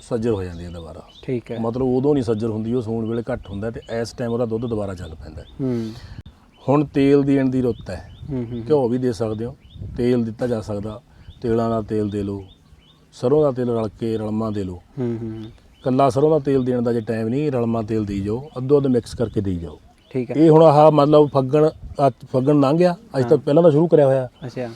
S1: ਸੱਜਰ ਹੋ ਜਾਂਦੀ ਹੈ ਦੁਬਾਰਾ।
S2: ਠੀਕ ਹੈ।
S1: ਮਤਲਬ ਉਦੋਂ ਨਹੀਂ ਸੱਜਰ ਹੁੰਦੀ ਉਹ ਸੂਣ ਵੇਲੇ ਘੱਟ ਹੁੰਦਾ ਤੇ ਇਸ ਟਾਈਮ ਉਹਦਾ ਦੁੱਧ ਦੁਬਾਰਾ ਚੱਲ ਪੈਂਦਾ।
S2: ਹੂੰ।
S1: ਹੁਣ ਤੇਲ ਦੇਣ ਦੀ ਰੁੱਤ ਹੈ
S2: ਹੂੰ ਹੂੰ।
S1: ਘਿਓ ਵੀ ਦੇ ਸਕਦੇ ਹੋ ਤੇਲ ਦਿੱਤਾ ਜਾ ਸਕਦਾ ਤੇਲਾਂ ਦਾ ਤੇਲ ਦੇ ਲਓ ਸਰੋਂ ਦਾ ਤੇਲ ਰਲ ਕੇ ਰਲਮਾ ਦੇ ਲਓ।
S2: ਹੂੰ ਹੂੰ
S1: ਕੱਲਾ ਸਰੋਂ ਦਾ ਤੇਲ ਦੇਣ ਦਾ ਜੇ ਟਾਈਮ ਨਹੀਂ ਰਲਮਾ ਤੇਲ ਦੇਈ ਜਾਓ ਅੱਧੋ ਅੱਧ ਮਿਕਸ ਕਰਕੇ ਦੇਈ ਜਾਓ।
S2: ਠੀਕ ਹੈ।
S1: ਇਹ ਹੁਣ ਆਹ ਮਤਲਬ ਫੱਗਣ ਫੱਗਣ ਲੰਘ ਗਿਆ ਅੱਜ ਤੱਕ ਪਹਿਲਾਂ ਤਾਂ ਸ਼ੁਰੂ ਕਰਿਆ ਹੋਇਆ।
S2: ਅੱਛਾ।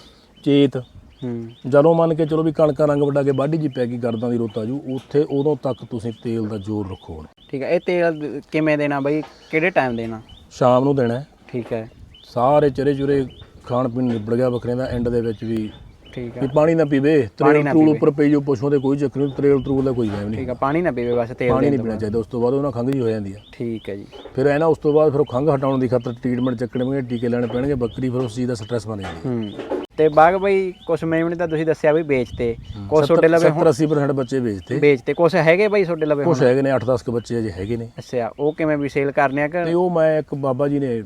S1: ਚੇਤ।
S2: ਹੂੰ।
S1: ਜਦੋਂ ਮੰਨ ਕੇ ਚਲੋ ਵੀ ਕਣਕਾਂ ਰੰਗ ਵੱਡਾ ਕੇ ਵਾਢੀ ਜੀ ਪੈ ਗਈ ਗਰਦਾਂ ਦੀ ਰੁੱਤ ਆਜੂ ਉੱਥੇ ਉਦੋਂ ਤੱਕ ਤੁਸੀਂ ਤੇਲ ਦਾ ਜ਼ੋਰ ਰੱਖੋ ਹੁਣ।
S2: ਠੀਕ ਹੈ ਇਹ ਤੇਲ ਕਿਵੇਂ ਦੇਣਾ ਬਈ? ਕਿਹੜੇ ਟਾਈਮ ਦੇਣਾ?
S1: ਸ਼ਾਮ ਨੂੰ ਦੇਣਾ ਹੈ।
S2: ਠੀਕ ਹੈ।
S1: ਸਾਰੇ ਚਰੇ ਚੁਰੇ ਖਾਣ ਪੀਣ ਨਿਬੜ ਗਿਆ ਬੱਕਰੀਆਂ ਦਾ ਐਂਡ ਦੇ ਵਿੱਚ ਵੀ
S2: ਠੀਕ ਹੈ
S1: ਵੀ ਪਾਣੀ ਨਾ ਪੀਵੇ
S2: ਪਾਣੀ
S1: ਤਰੇਲ
S2: ਨਾ
S1: ਤਰੂਲ
S2: ਪੀਵੇ।
S1: ਉੱਪਰ ਪਈ ਜੋ ਪਸ਼ੂਆਂ ਦੇ ਕੋਈ ਚੱਕਰ ਨਹੀਂ ਤਰੇਲ ਤਰੂਲ ਦਾ ਕੋਈ ਵਹਿਮ ਨਹੀਂ।
S2: ਠੀਕ ਹੈ ਪਾਣੀ ਨਾ ਪੀਵੇ ਬਸ ਤੇਲ
S1: ਪਾਣੀ
S2: ਦੇਣ
S1: ਨਹੀਂ
S2: ਤੋਂ
S1: ਪੀਣਾ ਚਾਹੀਦਾ ਉਸ ਤੋਂ ਬਾਅਦ ਉਹਨਾਂ ਖੰਘ ਜੀ ਹੋ ਜਾਂਦੀ ਆ।
S2: ਠੀਕ ਹੈ ਜੀ।
S1: ਫਿਰ ਐ ਨਾ ਉਸ ਤੋਂ ਬਾਅਦ ਫਿਰ ਉਹ ਖੰਘ ਹਟਾਉਣ ਦੀ ਖਾਤਰ ਟ੍ਰੀਟਮੈਂਟ ਚੱਕਣੇ ਪੈਣਗੇ ਟੀਕੇ ਲੈਣੇ ਪੈਣਗੇ ਬੱਕਰੀ ਫਿਰ ਉਸ ਚੀਜ਼ ਦਾ ਸਟ੍ਰੈਸ ਬਣ ਜਾਂਦੀ ਹੈ
S2: ਹੂੰ ਤੇ ਬਾਗ ਬਈ ਕੁਛ ਮੇਮਣੇ ਤਾਂ ਤੁਸੀਂ ਦੱਸਿਆ ਵੀ ਵੇਚਤੇ ਕੁਛ ਤੁਹਾਡੇ ਲਵੇ
S1: 70 80% ਬੱਚੇ ਵੇਚਤੇ।
S2: ਵੇਚਤੇ ਕੁਛ ਹੈਗੇ ਬਈ ਤੁਹਾਡੇ ਲਵੇ ਹੁਣ?
S1: ਕੁਛ ਹੈਗੇ ਨੇ 8-10 ਕੁ ਬੱਚੇ ਅਜੇ ਹੈਗੇ ਨੇ।
S2: ਅੱਛਾ ਉਹ ਕਿਵੇਂ ਵੀ ਸੇਲ ਕਰਨੇ ਆ ਕਿ
S1: ਤੇ ਉਹ ਮੈਂ ਇੱਕ ਬਾਬਾ ਜੀ ਨੇ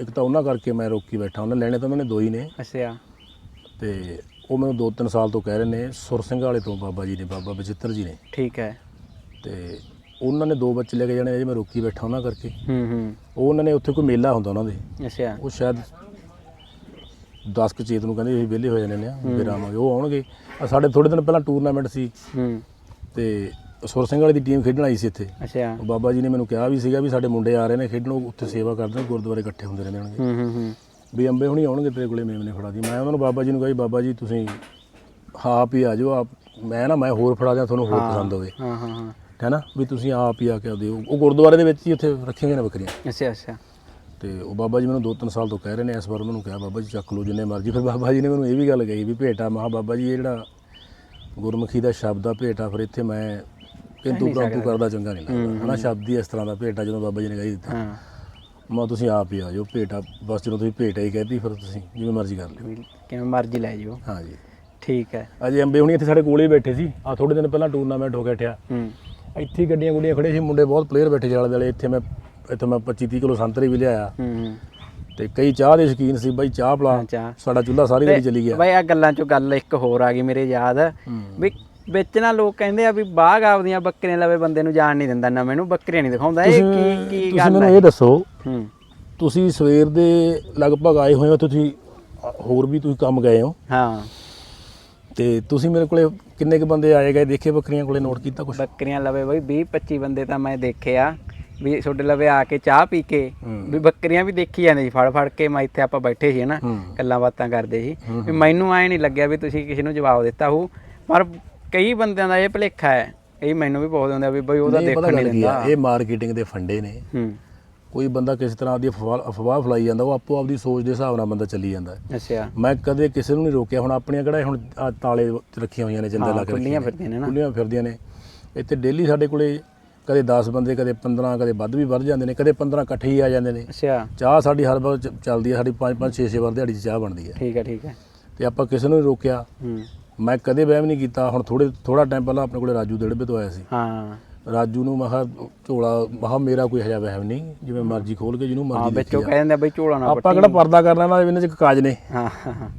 S1: ਇੱਕ ਤਾਂ ਉਹਨਾਂ ਕਰਕੇ ਮੈਂ ਰੋਕੀ ਬੈਠਾ ਉਹਨਾਂ ਲੈਣੇ ਤਾਂ ਉਹਨਾਂ ਨੇ ਦੋ ਹੀ ਨੇ।
S2: ਅੱਛਾ।
S1: ਤੇ ਉਹ ਮੈਨੂੰ 2-3 ਸਾਲ ਤੋਂ ਕਹਿ ਰਹੇ ਨੇ ਸੁਰ ਸਿੰਘ ਵਾਲੇ ਤੋਂ ਬਾਬਾ ਜੀ ਨੇ ਬਾਬਾ ਬਚਿੱਤਰ ਜੀ ਨੇ।
S2: ਠੀਕ ਹੈ।
S1: ਤੇ ਉਹਨਾਂ ਨੇ ਦੋ ਬੱਚੇ ਲੈ ਕੇ ਜਾਣੇ ਅਜੇ ਮੈਂ ਰੋਕੀ ਬੈਠਾ ਉਹਨਾਂ ਕਰਕੇ।
S2: ਹੂੰ ਹੂੰ।
S1: ਉਹ ਉਹਨਾਂ ਨੇ ਉੱਥੇ ਕੋਈ ਮੇਲਾ ਹੁੰਦਾ ਉਹਨਾਂ ਦੇ।
S2: ਅੱਛਾ।
S1: ਉਹ ਸ਼ਾਇਦ 10 ਕੁ ਚੇਤ ਨੂੰ ਕਹਿੰਦੇ ਅਸੀਂ ਵਿਹਲੇ ਹੋ ਜਾਣੇ ਨੇ ਫਿਰ ਆਵਾਂਗੇ ਉਹ ਆਉਣਗੇ। ਆਹ ਸਾਡੇ ਥੋੜੇ ਦਿਨ ਪਹਿਲਾਂ ਟੂਰਨਾਮੈਂਟ ਸੀ।
S2: ਹੂੰ।
S1: ਤੇ ਸੁਰ ਸਿੰਘ ਵਾਲੇ ਦੀ ਟੀਮ ਖੇਡਣ ਆਈ ਸੀ ਇੱਥੇ।
S2: ਅੱਛਾ।
S1: ਉਹ ਬਾਬਾ ਜੀ ਨੇ ਮੈਨੂੰ ਕਿਹਾ ਵੀ ਸੀਗਾ ਵੀ ਸਾਡੇ ਮੁੰਡੇ ਆ ਰਹੇ ਨੇ ਖੇਡਣ ਉਹ ਉੱਥੇ ਸੇਵਾ ਕਰਦੇ ਨੇ ਗੁਰਦੁਆਰੇ ਇਕੱਠੇ ਹੁੰਦੇ ਰਹਿੰਦੇ ਹੋਣਗੇ।
S2: ਹੂੰ ਹੂੰ ਹੂੰ।
S1: ਵੀ ਅੰਬੇ ਹੁਣੀ ਆਉਣਗੇ ਤੇਰੇ ਕੋਲੇ ਮੇਮਨੇ ਫੜਾ ਦੀ ਮੈਂ ਉਹਨਾਂ ਨੂੰ ਬਾਬਾ ਜੀ ਨੂੰ ਕਹੀ ਬਾਬਾ ਜੀ ਤੁਸੀਂ ਆਪ ਹੀ ਆ ਜਾਓ ਆਪ ਮੈਂ ਨਾ ਮੈਂ ਹੋਰ ਫੜਾ ਦਿਆਂ ਤੁਹਾਨੂੰ ਹੋਰ ਪਸੰਦ ਹੋਵੇ
S2: ਹਾਂ ਹਾਂ ਹਾਂ।
S1: ਹੈ ਨਾ? ਵੀ ਤੁਸੀਂ ਆਪ ਹੀ ਆ ਕੇ ਦਿਓ ਉਹ ਗੁਰਦੁਆਰੇ ਦੇ ਵਿੱਚ ਹੀ ਉੱਥੇ ਰੱਖੀਆਂ ਗਈਆਂ ਨੇ ਬੱਕਰੀਆਂ।
S2: ਅੱਛਾ ਅੱਛਾ।
S1: ਤੇ ਉਹ ਬਾਬਾ ਜੀ ਮੈਨੂੰ ਦੋ ਤਿੰਨ ਸਾਲ ਤੋਂ ਕਹਿ ਰਹੇ ਨੇ ਇਸ ਵਾਰ ਉਹਨਾਂ ਨੂੰ ਕਿਹਾ ਬਾਬਾ ਜੀ ਚੱਕ ਲਓ ਜਿੰਨੇ ਮਰਜ਼ੀ। ਫਿਰ ਬਾਬਾ ਜੀ ਨੇ ਮੈਨੂੰ ਇਹ ਵੀ ਗੱਲ ਕਹੀ ਵੀ ਭੇਟਾ ਮਹਾ ਬਾਬਾ ਜੀ ਇਹ ਜਿਹੜਾ ਗੁਰਮੁਖੀ ਦਾ ਸ਼ਬਦ ਆ ਭੇਟਾ ਫਿਰ ਇੱਥੇ ਮੈਂ ਕਿੰਤੂ ਪ੍ਰੰਤੂ ਕਰਦਾ ਚੰਗਾ ਨਹੀਂ ਲੱਗਦਾ। ਹਨਾ ਸ਼ਬਦ ਹੀ ਇਸ ਤਰ੍ਹਾਂ ਦਾ ਭੇਟਾ ਜਦੋਂ ਬਾਬਾ ਜੀ ਨੇ ਕਹੀ ਦਿੱਤਾ।
S2: ਹਾਂ।
S1: ਮੈਂ ਤੁਸੀਂ ਆਪ ਹੀ ਆ ਜਾਓ ਭੇਟਾ ਬਸ ਜਦੋਂ ਤੁਸੀਂ ਭੇਟਾ ਹੀ ਕਹਿਤੀ ਫਿਰ ਤੁਸੀਂ ਜਿਵੇਂ ਮਰਜ਼ੀ ਕਰ ਲਿਓ।
S2: ਵੀ ਕਿਵੇਂ ਮਰਜ਼ੀ ਲੈ ਜਿਓ।
S1: ਹਾਂ ਜੀ।
S2: ਠੀਕ ਹੈ।
S1: ਅਜੇ ਅੰਬੇ ਹੁਣੀ ਇੱਥੇ ਸਾਡੇ ਕੋਲੇ ਬੈਠੇ ਸੀ। ਆ ਥੋੜੇ ਦਿਨ ਪਹਿਲਾਂ ਟੂਰਨਾਮੈਂਟ ਹੋ ਕੇ ਹਟਿਆ।
S2: ਹੂੰ।
S1: ਇੱਥੇ ਹੀ ਗੱਡੀਆਂ ਗੁੱਡੀਆਂ ਖੜੇ ਸੀ ਮੁੰਡੇ ਬਹੁਤ ਪਲੇਅਰ ਬੈਠੇ ਜਾਲੇ ਵਾਲੇ। ਇੱਥੇ ਮੈਂ ਇੱਥੇ ਮੈਂ 25 30 ਕਿਲੋ ਸੰਤਰੇ ਵੀ ਲਿਆਇਆ।
S2: ਹੂੰ
S1: ਤੇ ਕਈ ਚਾਹ ਦੇ ਸ਼ੌਕੀਨ ਸੀ ਬਾਈ ਚਾਹ ਪਲਾ। ਸਾਡਾ ਚੁੱਲ੍ਹਾ ਸਾਰੀ ਦਿਨ ਚੱਲੀ ਗਿਆ।
S2: ਬਈ ਆ ਗੱਲਾਂ ਚੋਂ ਗੱਲ ਇੱਕ ਹੋਰ ਆ ਗਈ ਮੇਰੇ ਯਾਦ। ਵੀ ਵਿੱਚ ਨਾ ਲੋਕ ਕਹਿੰਦੇ ਆ ਵੀ ਬਾਗ ਆਪਦੀਆਂ ਬੱਕਰੀਆਂ ਲਵੇ ਬੰਦੇ ਨੂੰ ਜਾਣ ਨਹੀਂ ਦਿੰਦਾ ਨਵੇਂ ਨੂੰ ਬੱਕਰੀਆਂ ਨਹੀਂ ਦਿਖਾਉਂਦਾ। ਇਹ ਕੀ ਕੀ
S1: ਤੁਸੀਂ
S2: ਗੱਲ
S1: ਮੈਨੂੰ
S2: ਹੈ
S1: ਇਹ ਦੱਸੋ
S2: ਹੂੰ।
S1: ਤੁਸੀਂ ਸਵੇਰ ਦੇ ਲਗਭਗ ਆਏ ਹੋਏ ਹੋ ਤੁਸੀਂ ਹੋਰ ਵੀ ਤੁਸੀਂ ਕੰਮ ਗਏ ਹੋ?
S2: ਹਾਂ।
S1: ਤੇ ਤੁਸੀਂ ਮੇਰੇ ਕੋਲੇ ਕਿੰਨੇ ਕੁ ਬੰਦੇ ਆਏ ਗਏ? ਦੇਖੇ ਬੱਕਰੀਆਂ ਕੋਲੇ ਨੋਟ ਕੀਤਾ ਕੁਝ
S2: ਬੱਕਰੀਆਂ ਲਵੇ ਬਈ 20 25 ਬੰਦੇ ਤਾਂ ਮੈਂ ਦੇਖੇ ਆ। ਵੀ ਤੁਹਾਡੇ ਲਵੇ ਆ ਕੇ ਚਾਹ ਪੀ ਕੇ। ਵੀ ਬੱਕਰੀਆਂ ਵੀ ਦੇਖੀ ਜਾਂਦੇ ਸੀ ਫੜ ਫੜ ਕੇ ਮੈਂ ਇੱਥੇ ਆਪਾਂ ਬੈਠੇ ਸੀ ਨਾ?
S1: ਹੂੰ।
S2: ਗੱਲਾਂ ਬਾਤਾਂ ਕਰਦੇ ਸੀ। ਵੀ ਮੈਨੂੰ ਐ ਨਹੀਂ ਲੱਗਿਆ ਵੀ ਤੁਸੀਂ ਕਿਸੇ ਨੂੰ ਜਵਾਬ ਦਿੱਤਾ ਹੋ ਪਰ ਕਈ ਬੰਦਿਆਂ ਦਾ ਇਹ ਭੁਲੇਖਾ ਹੈ ਇਹ ਮੈਨੂੰ ਵੀ ਬਹੁਤ ਹੁੰਦਾ ਵੀ ਬਈ ਉਹਦਾ
S1: ਨਹੀਂ, ਪਤਾ
S2: ਦੇਖਣ ਨਹੀਂ
S1: ਗੱਲ ਕੀ ਆ,
S2: ਦਿੰਦਾ।
S1: ਇਹ ਮਾਰਕੀਟਿੰਗ ਦੇ ਫੰਡੇ ਨੇ।
S2: ਹੂੰ।
S1: ਕੋਈ ਬੰਦਾ ਕਿਸੇ ਤਰ੍ਹਾਂ ਦੀ ਅਫਵਾਹ ਅਫਵਾਹ ਫਲਾਈ ਜਾਂਦਾ ਉਹ ਆਪੋ ਆਪਦੀ ਸੋਚ ਦੇ ਹਿਸਾਬ ਨਾਲ ਬੰਦਾ ਚੱਲੀ ਜਾਂਦਾ। ਹੈ।
S2: ਅੱਛਾ।
S1: ਮੈਂ ਕਦੇ ਕਿਸੇ ਨੂੰ ਨਹੀਂ ਰੋਕਿਆ ਹੁਣ ਆਪਣੀਆਂ ਕਿਹੜਾ ਹੁਣ ਆਹ ਤਾਲੇ ਚ ਰੱਖੀਆਂ ਹੋਈਆਂ ਨੇ ਜਿੰਦੇ
S2: ਹਾਂ,
S1: ਲਾ ਕੇ
S2: ਖੁੱਲੀਆਂ
S1: ਰੱਖੀਆਂ
S2: ਫਿਰਦੀਆਂ ਨੇ ਨਾ।
S1: ਖੁੱਲੀਆਂ ਫਿਰਦੀਆਂ ਨੇ। ਇੱਥੇ ਡੇਲੀ ਸਾਡੇ ਕੋਲੇ ਕਦੇ 10 ਬੰਦੇ ਕਦੇ 15 ਕਦੇ ਵੱਧ ਵੀ ਵੱਧ ਜਾਂਦੇ ਨੇ ਕਦੇ 15 ਇਕੱਠੇ ਹੀ ਆ ਜਾਂਦੇ ਨੇ।
S2: ਅੱਛਾ।
S1: ਚਾਹ ਸਾਡੀ ਹਰ ਵਾਰ ਚ- ਚੱਲਦੀ ਹੈ ਸਾਡੀ 5 5 6 6 ਵਾਰ ਦਿਹਾੜੀ 'ਚ ਚਾਹ ਬਣਦੀ ਹੈ
S2: ਠੀਕ ਹੈ ਠੀਕ ਹੈ
S1: ਤੇ ਆਪਾਂ ਕਿਸੇ ਨੂੰ ਨਹੀਂ ਰੋਕਿਆ।
S2: ਹੂੰ।
S1: ਮੈਂ ਕਦੇ ਵਹਿਮ ਨਹੀਂ ਕੀਤਾ ਹੁਣ ਥੋੜੇ ਥੋੜਾ ਟਾਈਮ ਪਹਿਲਾਂ ਆਪਣੇ ਕੋਲੇ ਰਾਜੂ ਦੇੜਬੇ ਤੋਂ ਆਇਆ ਸੀ।
S2: ਹਾਂ।
S1: ਰਾਜੂ ਨੂੰ ਮਹਾ ਝੋਲਾ ਮਹਾ ਮੇਰਾ ਕੋਈ ਹਜਾ ਵਹਿਮ ਨਹੀਂ ਜਿਵੇਂ ਮਰਜ਼ੀ ਖੋਲ ਕੇ ਜਿਹਨੂੰ ਮਰਜ਼ੀ
S2: ਵਿੱਚੋਂ ਕਹਿ ਦਿੰਦੇ ਬਈ ਝੋਲਾ ਨਾ
S1: ਆਪਾਂ ਕਿਹੜਾ ਪਰਦਾ ਕਰਨਾ ਇਹਨਾਂ ਦੇ ਇਹਨਾਂ 'ਚ ਕਾਜ ਨੇ।
S2: ਹਾਂ,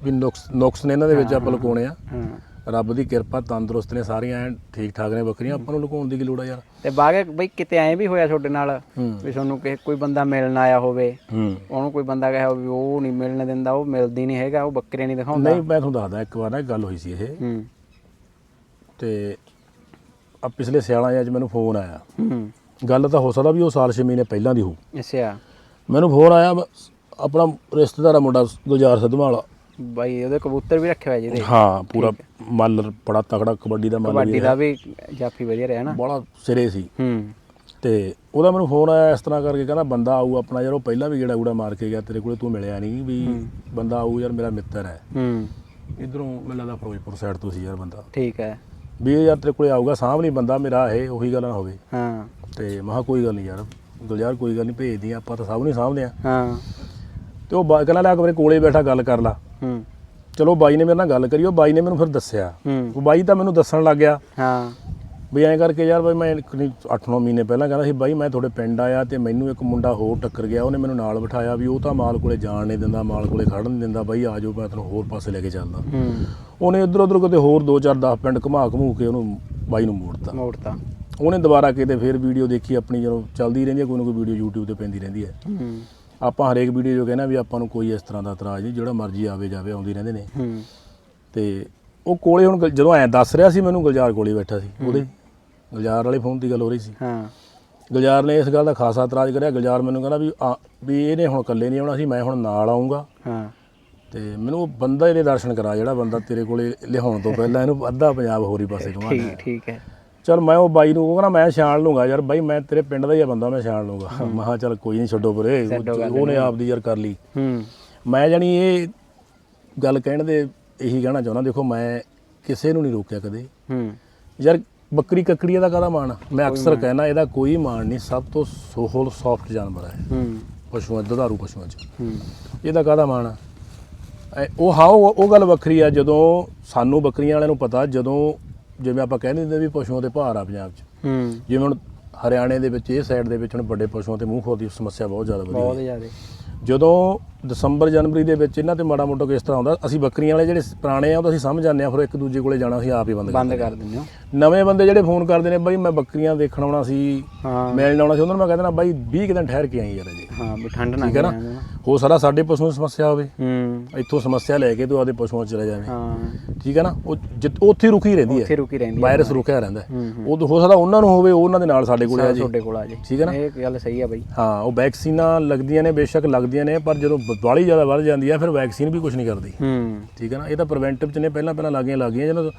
S1: ਵੀ ਨੁਕਸ ਨੁਕਸ ਨੇ ਇਹਨਾਂ ਦੇ ਵਿੱਚ ਆਪਾਂ ਲੁਕਾਉਣੇ ਆ।
S2: ਹਾਂ।
S1: ਰੱਬ ਦੀ ਕਿਰਪਾ ਤੰਦਰੁਸਤ ਨੇ ਸਾਰੀਆਂ ਐਨ ਠੀਕ ਠਾਕ ਨੇ ਬੱਕਰੀਆਂ ਆਪਾਂ ਨੂੰ ਲੁਕਾਉਣ ਦੀ ਕੀ ਲੋੜ ਆ ਯਾਰ?
S2: ਤੇ ਬਾਗੇ ਬਈ ਕਿਤੇ ਐਂ ਵੀ ਹੋਇਆ ਤੁਹਾਡੇ ਨਾਲ
S1: ਹੂੰ।
S2: ਵੀ ਤੁਹਾਨੂੰ ਕਿ ਕੋਈ ਬੰਦਾ ਮਿਲਣ ਆਇਆ ਹੋਵੇ
S1: ਹੂੰ।
S2: ਉਹਨੂੰ ਕੋਈ ਬੰਦਾ ਕਹੇ ਵੀ ਉਹ ਨਹੀਂ ਮਿਲਣ ਦਿੰਦਾ ਉਹ ਮਿਲਦੀ ਨਹੀਂ ਹੈਗਾ ਉਹ ਬੱਕਰੀਆਂ ਨਹੀਂ ਦਿਖਾਉਂਦਾ।
S1: ਨਹੀਂ ਮੈਂ ਤੁਹਾਨੂੰ ਦੱਸਦਾ ਇੱਕ ਵਾਰ ਨਾ ਇੱਕ ਗੱਲ ਹੋਈ ਸੀ ਇਹ।
S2: ਹੂੰ।
S1: ਤੇ ਆ ਪਿਛਲੇ ਸਿਆਲਾਂ 'ਚ ਅੱਜ ਮੈਨੂੰ ਫੋਨ ਆਇਆ।
S2: ਹੂੰ।
S1: ਗੱਲ ਤਾਂ ਹੋ ਸਕਦਾ ਵੀ ਉਹ ਸਾਲ 6 ਮਹੀਨੇ ਪਹਿਲਾਂ ਦੀ ਹੋ
S2: ਅੱਛਾ।
S1: ਮੈਨੂੰ ਫੋਨ ਆਇਆ ਬ- ਆਪਣਾ ਰਿਸ਼ਤੇਦਾਰ ਆ ਮੁੰਡਾ ਗੁਲਜ਼ਾਰ ਸਿੱਧਵਾਂ ਵਾਲਾ।
S2: ਬਾਈ ਉਹਦੇ ਕਬੂਤਰ ਵੀ ਰੱਖੇ ਹੋਏ ਜਿਹਦੇ
S1: ਹਾਂ ਪੂਰਾ ਮੱਲ ਬੜਾ ਤਕੜਾ ਕਬੱਡੀ ਦਾ ਮੱਲ
S2: ਕਬੱਡੀ ਦਾ ਵੀ ਜਾਫੀ ਵਧੀਆ ਰਿਹਾ ਨਾ।
S1: ਬੜਾ ਸਿਰੇ ਸੀ।
S2: ਹੂੰ।
S1: ਤੇ ਉਹਦਾ ਮੈਨੂੰ ਫੋਨ ਆਇਆ ਇਸ ਤਰ੍ਹਾਂ ਕਰਕੇ ਕਹਿੰਦਾ ਬੰਦਾ ਆਊ ਆਪਣਾ ਯਾਰ ਉਹ ਪਹਿਲਾਂ ਵੀ ਗੇੜਾ ਗੂੜਾ ਮਾਰ ਕੇ ਗਿਆ ਤੇਰੇ ਕੋਲੇ ਤੂੰ ਮਿਲਿਆ ਨਹੀਂ ਵੀ ਬੰਦਾ ਆਊ ਯਾਰ ਮੇਰਾ ਮਿੱਤਰ ਹੈ।
S2: ਹੂੰ।
S1: ਇਧਰੋਂ ਮੈਨੂੰ ਲੱਗਦਾ ਫਿਰੋਜ਼ਪੁਰ ਸਾਈਡ ਤੋਂ ਸੀ ਯਾਰ ਬੰਦਾ।
S2: ਠੀਕ ਹੈ।
S1: ਵੀ ਯਾਰ ਤੇਰੇ ਕੋਲੇ ਆਊਗਾ ਸਾਂਭ ਨਹੀਂ ਬੰਦਾ ਮੇਰਾ ਇਹ ਉਹੀ ਗੱਲ ਨਾ ਹੋਵੇ।
S2: ਹਾਂ।
S1: ਤੇ ਮਹਾ ਕੋਈ ਗੱਲ ਨਹੀਂ ਯਾਰ ਗੁਲਜ਼ਾਰ ਕੋਈ ਗੱਲ ਨਹੀਂ ਭੇਜਦੀ ਆਪਾਂ ਤਾਂ ਸਭ ਨੂੰ ਸਾਂਭਦੇ ਆ।
S2: ਹਾਂ।
S1: ਤੇ ਉਹ ਕਹਿੰਦਾ ਲੈ ਕੇ ਮੇਰੇ ਕੋਲੇ ਬੈਠਾ ਗੱਲ ਕਰ ਲਾ।
S2: ਹੂੰ।
S1: ਚਲੋ ਬਾਈ ਨੇ ਮੇਰੇ ਨਾਲ ਗੱਲ ਕਰੀ ਉਹ ਬਾਈ ਨੇ ਮੈਨੂੰ ਫਿਰ ਦੱਸਿਆ।
S2: ਹੂੰ।
S1: ਉਹ ਬਾਈ ਤਾਂ ਮੈਨੂੰ ਦੱਸਣ ਲੱਗ ਗਿਆ।
S2: ਹਾਂ।
S1: ਵੀ ਐਂ ਕਰਕੇ ਯਾਰ ਬਈ ਮੈਂ 8-9 ਮਹੀਨੇ ਪਹਿਲਾਂ ਕਹਿੰਦਾ ਸੀ ਬਾਈ ਮੈਂ ਤੁਹਾਡੇ ਪਿੰਡ ਆਇਆ ਤੇ ਮੈਨੂੰ ਇੱਕ ਮੁੰਡਾ ਹੋਰ ਟੱਕਰ ਗਿਆ ਉਹਨੇ ਮੈਨੂੰ ਨਾਲ ਬਿਠਾਇਆ ਵੀ ਉਹ ਤਾਂ ਮਾਲ ਕੋਲੇ ਜਾਣ ਨਹੀਂ ਦਿੰਦਾ ਮਾਲ ਕੋਲੇ ਖੜਨ ਨਹੀਂ ਦਿੰਦਾ ਬਾਈ ਆ ਜਾਓ ਮੈਂ ਤੈਨੂੰ ਹੋਰ ਪਾਸੇ ਲੈ ਕੇ ਚੱਲਦਾ
S2: ਹੂੰ।
S1: ਉਹਨੇ ਇੱਧਰ ਉੱਧਰ ਕਿਤੇ ਹੋਰ 2-4 10 ਪਿੰਡ ਘੁਮਾ ਘਮੂ ਕੇ ਉਹਨੂੰ ਬਾਈ ਨੂੰ ਮੋੜਤਾ।
S2: ਮੋੜਤਾ।
S1: ਉਹਨੇ ਦੁਬਾਰਾ ਕਿਤੇ ਫਿਰ ਵੀਡੀਓ ਦੇਖੀ ਆਪਣੀ ਜਦੋਂ ਚੱਲਦੀ ਰਹਿੰਦੀ ਹੈ ਕੋਈ ਨਾ ਕੋਈ ਵੀਡੀਓ YouTube ਤੇ ਪੈਂਦੀ ਰਹਿੰਦੀ ਹੈ।
S2: ਹੂੰ।
S1: ਆਪਾਂ ਹਰੇਕ ਵੀਡੀਓ ਜੋ ਕਹਿੰਦਾ ਵੀ ਆਪਾਂ ਨੂੰ ਕੋਈ ਇਸ ਤਰ੍ਹਾਂ ਦਾ ਇਤਰਾਜ਼ ਨਹੀਂ ਜਿਹੜਾ ਮਰਜ਼ੀ ਆਵੇ ਜਾਵੇ ਆਉਂਦੀ ਰਹਿੰਦੇ ਨੇ।
S2: ਹੂੰ।
S1: ਤੇ ਉਹ ਕੋਲੇ ਹੁਣ ਗੁਲ- ਜਦੋਂ ਐ ਦੱਸ ਰਿਹਾ ਸੀ ਮੈਨੂੰ ਗੁਲਜ਼ਾਰ ਕੋਲੇ ਬੈਠਾ ਸੀ ਉਹਦੇ। ਗੁਲਜ਼ਾਰ ਵਾਲੇ ਫੋਨ ਦੀ ਗੱਲ ਹੋ ਰਹੀ ਸੀ।
S2: ਹਾਂ।
S1: ਗੁਲਜ਼ਾਰ ਨੇ ਇਸ ਗੱਲ ਦਾ ਖਾਸਾ ਇਤਰਾਜ਼ ਕਰਿਆ। ਗੁਲਜ਼ਾਰ ਮੈਨੂੰ ਕਹਿੰਦਾ ਵੀ ਆ- ਵੀ ਇਹਨੇ ਹੁਣ ਇਕੱਲੇ ਨਹੀਂ ਆਉਣਾ ਸੀ ਮੈਂ ਹੁਣ ਨਾਲ ਆਉਂਗਾ
S2: ਹਾਂ।
S1: ਤੇ ਮੈਨੂੰ ਉਹ ਬੰਦਾ ਇਹਦੇ ਦਰਸ਼ਨ ਕਰਾ ਜਿਹੜਾ ਬੰਦਾ ਤੇਰੇ ਕੋਲੇ ਲਿਆਉਣ ਤੋਂ ਪਹਿਲਾਂ ਇਹਨੂੰ ਅੱਧਾ ਪੰਜਾਬ ਹੋਰੀ ਪਾਸੇ ਘੁਮਾ
S2: ਠੀਕ ਠੀਕ ਹੈ।
S1: ਚਲ ਮੈਂ ਉਹ ਬਾਈ ਨੂੰ ਉਹ ਕਹਿੰਦਾ ਮੈਂ ਛਾਣ ਲੂੰਗਾ ਯਾਰ ਬਾਈ ਮੈਂ ਤੇਰੇ ਪਿੰਡ ਦਾ ਹੀ ਆ ਬੰਦਾ ਮੈਂ ਛਾਣ ਲੂੰਗਾ ਮੈਂ ਕਿਹਾ ਚੱਲ ਕੋਈ ਨਹੀਂ ਛੱਡੋ ਪਰੇ ਉਹ- ਉਹਨੇ ਆਪਦੀ ਯਾਰ ਕਰ ਲਈ।
S2: ਹੂੰ।
S1: ਮੈਂ ਜਾਣੀ ਇਹ ਗੱਲ ਕਹਿਣ ਦੇ ਇਹੀ ਕਹਿਣਾ ਚਾਹੁੰਦਾ ਦੇਖੋ ਮੈਂ ਕਿਸੇ ਨੂੰ ਨਹੀਂ ਰੋਕਿਆ ਕਦੇ।
S2: ਹੂੰ।
S1: ਯਾਰ ਬੱਕਰੀ ਕੱਕੜੀ ਦਾ ਕਾਹਦਾ ਮਾਣ ਆ? ਮੈਂ ਅਕਸਰ ਕਹਿਣਾ ਇਹਦਾ ਕੋਈ ਮਾਣ ਨਹੀਂ ਸਭ ਤੋਂ ਸੋਹਲ ਸੌਫਟ ਜਾਨਵਰ ਹੈ
S2: ਹੂੰ।
S1: ਪਸ਼ੂਆਂ ਦੁਧਾਰੂ ਪਸ਼ੂਆਂ 'ਚ।
S2: ਹੂੰ।
S1: ਇਹਦਾ ਕਾਹਦਾ ਮਾਣ ਉਹ ਹਾਂ ਉਹ ਉਹ ਗੱਲ ਵੱਖਰੀ ਆ ਜਦੋਂ ਸਾਨੂੰ ਬੱਕਰੀਆਂ ਵਾਲਿਆਂ ਨੂੰ ਪਤਾ ਜਦੋਂ ਜਿਵੇਂ ਆਪਾਂ ਕਹਿੰਦੇ ਹੁੰਦੇ ਵੀ ਪਸ਼ੂਆਂ ਤੇ ਭਾਰ ਆ ਪੰਜਾਬ 'ਚ।
S2: ਹੂੰ।
S1: ਜਿਵੇਂ ਹੁਣ ਹਰਿਆਣੇ ਦੇ ਵਿੱਚ ਇਹ ਸਾਈਡ ਦੇ ਵਿੱਚ ਹੁਣ ਵੱਡੇ ਪਸ਼ੂਆਂ ਤੇ ਮੂੰਹ ਖੋਰ ਦੀ ਸਮੱਸਿਆ ਬਹੁਤ ਜ਼ਿਆਦਾ ਵਧੀ
S2: ਬਹੁਤ
S1: ਹੈ।
S2: ਜ਼ਿਆਦਾ।
S1: ਜਦੋਂ ਦਸੰਬਰ ਜਨਵਰੀ ਦੇ ਵਿੱਚ ਇਹਨਾਂ ਤੇ ਮਾੜਾ ਮੋਟਾ ਕਿਸ ਤਰ੍ਹਾਂ ਹੁੰਦਾ। ਅਸੀਂ ਬੱਕਰੀਆਂ ਵਾਲੇ ਜਿਹੜੇ ਪੁਰਾਣੇ ਆ ਉਹ ਤਾਂ ਅਸੀਂ ਸਮਝ ਜਾਂਦੇ ਆ ਫਿਰ ਇੱਕ ਦੂਜੇ ਕੋਲੇ ਜਾਣਾ ਅਸੀਂ ਆਪ ਹੀ ਬੰਦ ਕਰ
S2: ਬੰਦ ਕਰ ਦਿੰਦੇ ਹੋ।
S1: ਨਵੇਂ ਬੰਦੇ ਜਿਹੜੇ ਫੋਨ ਕਰਦੇ ਨੇ ਬਾਈ ਮੈਂ ਬੱਕਰੀਆਂ ਦੇਖਣ ਆਉਣਾ ਸੀ
S2: ਹਾਂ।
S1: ਮਿਲਣ ਆਉਣਾ ਸੀ ਉਹਨਾਂ ਨੂੰ ਮੈਂ ਕਹਿੰਦਾ ਨਾ ਬਾਈ 20 ਕੁ ਦਿਨ ਠਹਿਰ ਕੇ ਆਈ ਯਾਰ ਅਜੇ।
S2: ਹਾਂ ਵੀ ਠੰਡ ਨਾ
S1: ਠੀਕ ਹੈ ਨਾ? ਹੋ ਸਕਦਾ ਸਾਡੇ ਪਸ਼ੂਆਂ ਦੀ ਸਮੱਸਿਆ ਹੋਵੇ।
S2: ਹੂੰ।
S1: ਇੱਥੋਂ ਸਮੱਸਿਆ ਲੈ ਕੇ ਤੂੰ ਆਪਦੇ ਪਸ਼ੂਆਂ 'ਚ ਚਲੇ ਜਾਵੇਂ।
S2: ਹਾਂ।
S1: ਠੀਕ ਹੈ ਨਾ? ਉਹ ਉੱਥੇ ਹੀ ਰੁਕੀ ਰਹਿੰਦੀ
S2: ਉੱਥੇ
S1: ਹੈ
S2: ਰੁਕੀ ਰਹਿੰਦੀ ਹੈ
S1: ਵਾਇਰਸ ਰੁਕਿਆ ਰਹਿੰਦਾ ਹੈ।
S2: ਹੂੰ,
S1: ਉਹ ਹੋ ਸਕਦਾ ਉਹਨਾਂ ਨੂੰ ਹੋਵੇ ਉਹ ਉਹਨਾਂ ਦੇ ਨਾਲ ਸਾਡੇ ਕੋਲੇ ਆ ਜੀ।
S2: ਤੁਹਾਡੇ ਕੋਲ ਆ ਜੇ।
S1: ਠੀਕ ਹੈ ਨਾ?
S2: ਇਹ ਗੱਲ ਸਹੀ ਆ ਬਈ।
S1: ਹਾਂ ਉਹ ਵੈਕਸੀਨਾਂ ਲੱਗਦੀਆਂ ਨੇ ਬੇਸ਼ੱਕ ਲੱਗਦੀਆਂ ਨੇ ਪਰ ਜਦੋਂ ਬਾਲੀ ਜ਼ਿਆਦਾ ਵੱਧ ਜਾਂਦੀ ਹੈ ਫਿਰ ਵੈਕਸੀਨ ਵੀ ਕੁਝ ਨਹੀਂ ਕਰਦੀ।
S2: ਹੂੰ।
S1: ਠੀਕ ਹੈ ਨਾ ਇਹ ਤਾਂ ਪ੍ਰੀਵੈਂਟਿਵ ਚ ਨੇ ਪਹਿਲਾਂ ਪਹਿਲਾਂ ਲੱਗੀਆਂ ਲੱਗੀਆਂ ਜਦੋਂ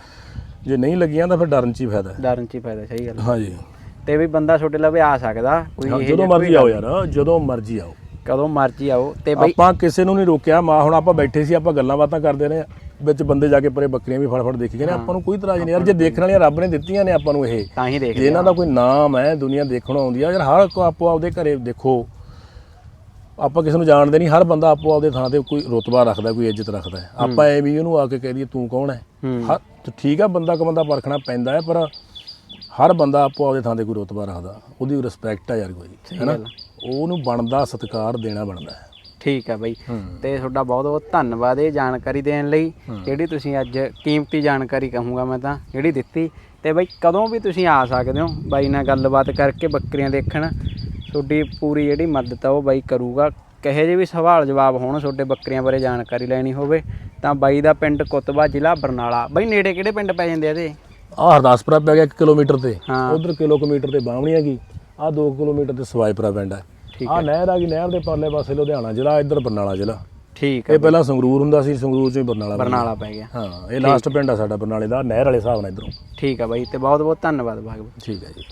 S1: ਜੇ ਨਹੀਂ ਲੱਗੀਆਂ ਤਾਂ ਫਿਰ ਡਰਨ ਚ ਹੀ ਫਾਇਦਾ। ਹੈ
S2: ਡਰਨ ਚ ਹੀ ਫਾਇਦਾ ਸਹੀ ਗੱਲ
S1: ਹਾਂਜੀ।
S2: ਤੇ ਵੀ ਬੰਦਾ ਤੁਹਾਡੇ ਲਵੇ ਆ ਸਕਦਾ ਕੋਈ
S1: ਹਾਂ,
S2: ਇਹ
S1: ਜਦੋਂ ਮਰਜ਼ੀ ਆਓ ਯਾਰ ਜਦੋਂ ਮਰਜ਼ੀ ਆਓ।
S2: ਕਦੋਂ ਮਰਜ਼ੀ ਆਓ ਤੇ ਬਈ
S1: ਆਪਾਂ ਕਿਸੇ ਨੂੰ ਨਹੀਂ ਰੋਕਿਆ ਮਾ ਹੁਣ ਆਪਾਂ ਬੈਠੇ ਸੀ ਆਪਾਂ ਗੱਲਾਂ ਬਾਤਾਂ ਕਰਦੇ ਰਹੇ ਵਿੱਚ ਬੰਦੇ ਜਾ ਕੇ ਪਰੇ ਬੱਕਰੀਆਂ ਵੀ ਫੜ ਫੜ ਦੇਖੀ ਗਏ ਨੇ ਆਪਾਂ ਨੂੰ ਕੋਈ ਇਤਰਾਜ਼ ਨਹੀਂ ਯਾਰ ਜੇ ਦੇਖਣ ਵਾਲੀਆਂ ਰੱਬ ਨੇ ਦਿੱਤੀਆਂ ਨੇ ਆਪਾਂ ਨੂੰ ਇਹ।
S2: ਤਾਂ ਹੀ ਦੇਖ
S1: ਜੇ ਇਹਨਾਂ ਦਾ ਕੋਈ ਨਾਮ ਹੈ ਦੁਨੀਆ ਦੇਖਣ ਆਉਂਦੀ ਆ ਯਾਰ ਹਰ ਕੋ ਆਪੋ ਆਪਦੇ ਘਰੇ ਦੇਖੋ ਆਪਾਂ ਕਿਸੇ ਨੂੰ ਜਾਣਦੇ ਨਹੀਂ ਹਰ ਬੰਦਾ ਆਪੋ ਆਪਦੇ ਥਾਂ ਤੇ ਕੋਈ ਰੁਤਬਾ ਰੱਖਦਾ ਕੋਈ ਇੱਜ਼ਤ ਰੱਖਦਾ ਹੈ। ਆਪਾਂ ਐਵੇਂ ਹੀ ਉਹਨੂੰ ਆ ਕੇ ਕਹਿ ਦਈਏ ਤੂੰ ਕੌਣ ਹੈ?
S2: ਹੂੰ।
S1: ਹਰ ਤੇ ਠੀਕ ਆ ਬੰਦਾ ਕ ਬੰਦਾ ਪਰਖਣਾ ਪੈਂਦਾ ਹੈ ਪਰ ਹਰ ਬੰਦਾ ਆਪੋ ਆਪਦੇ ਥਾਂ ਤੇ ਕੋਈ ਰੁਤਬਾ ਰੱਖਦਾ। ਉਹਦੀ ਰਿਸਪੈਕਟ ਆ ਯਾਰ ਕੋਈ ਹੈਨਾ? ਉਹਨੂੰ ਬਣਦਾ ਸਤਿਕਾਰ ਦੇਣਾ ਬਣਦਾ ਹੈ।
S2: ਠੀਕ ਹੈ ਬਈ। ਤੇ ਤੁਹਾਡਾ ਬਹੁਤ ਬਹੁਤ ਧੰਨਵਾਦ ਇਹ ਜਾਣਕਾਰੀ ਦੇਣ ਲਈ। ਜਿਹੜੀ ਤੁਸੀਂ ਅੱਜ ਕੀਮਤੀ ਜਾਣਕਾਰੀ ਕਹੂੰਗਾ ਮੈਂ ਤਾਂ ਜਿਹੜੀ ਦਿੱਤੀ। ਤੇ ਬਈ ਕਦੋਂ ਵੀ ਤੁਸੀਂ ਆ ਸਕਦੇ ਹੋ ਬਾਈ ਨਾਲ ਗੱਲਬਾਤ ਕਰਕੇ ਬੱਕਰੀਆਂ ਦੇਖਣ ਤੁਹਾਡੀ ਪੂਰੀ ਜਿਹੜੀ ਮਦਦ ਆ ਉਹ ਬਾਈ ਕਰੂਗਾ। ਕਹੇ ਜੇ ਵੀ ਸਵਾਲ ਜਵਾਬ ਹੋਣ ਤੁਹਾਡੇ ਬੱਕਰੀਆਂ ਬਾਰੇ ਜਾਣਕਾਰੀ ਲੈਣੀ ਹੋਵੇ ਤਾਂ ਬਾਈ ਦਾ ਪਿੰਡ ਕੁਤਬਾ ਜ਼ਿਲ੍ਹਾ ਬਰਨਾਲਾ। ਬਾਈ ਨੇੜੇ ਕਿਹੜੇ ਪਿੰਡ ਪੈ ਜਾਂਦੇ ਆ ਇਹਦੇ?
S1: ਆਹ ਹਰਦਾਸਪੁਰਾ ਪੈ ਗਿਆ 1 ਕਿਲੋਮੀਟਰ ਤੇ।
S2: ਹਾਂ।
S1: ਉਧਰ ਕਿਲੋਮੀਟਰ ਤੇ ਬਾਵਣੀ ਹੈਗੀ ਆਹ 2 ਕਿਲੋਮੀਟਰ ਤੇ ਸਵਾਈਪੁਰਾ ਪਿੰਡ ਹੈ
S2: ਠੀਕ
S1: ਆਹ ਨਹਿਰ ਆ ਗਈ ਨਹਿਰ ਦੇ ਪਰਲੇ ਪਾਸੇ ਲੁਧਿਆਣਾ ਜ਼ਿਲ੍ਹਾ ਇੱਧਰ ਬਰਨਾਲਾ ਜ਼ਿਲ੍ਹਾ।
S2: ਠੀਕ ਹੈ
S1: ਇਹ ਪਹਿਲਾਂ ਸੰਗਰੂਰ ਹੁੰਦਾ ਸੀ ਸੰਗਰੂਰ ਚੋਂ ਹੀ ਬਰਨਾਲਾ ਬਣ
S2: ਬਰਨਾਲਾ ਪੈ
S1: ਗਿਆ। ਹਾਂ ਇਹ ਲਾਸਟ ਪਿੰਡ ਆ ਸਾਡਾ ਬਰਨਾਲੇ ਦਾ ਨਹਿਰ ਵਾਲੇ ਹਿਸਾਬ ਨਾਲ ਇਧਰੋਂ।
S2: ਠੀਕ ਹੈ ਬਾਈ ਤੇ ਬਹੁਤ ਬਹੁਤ ਧੰਨਵਾਦ ਬਾਗ
S1: ਠੀਕ ਹੈ ਜੀ।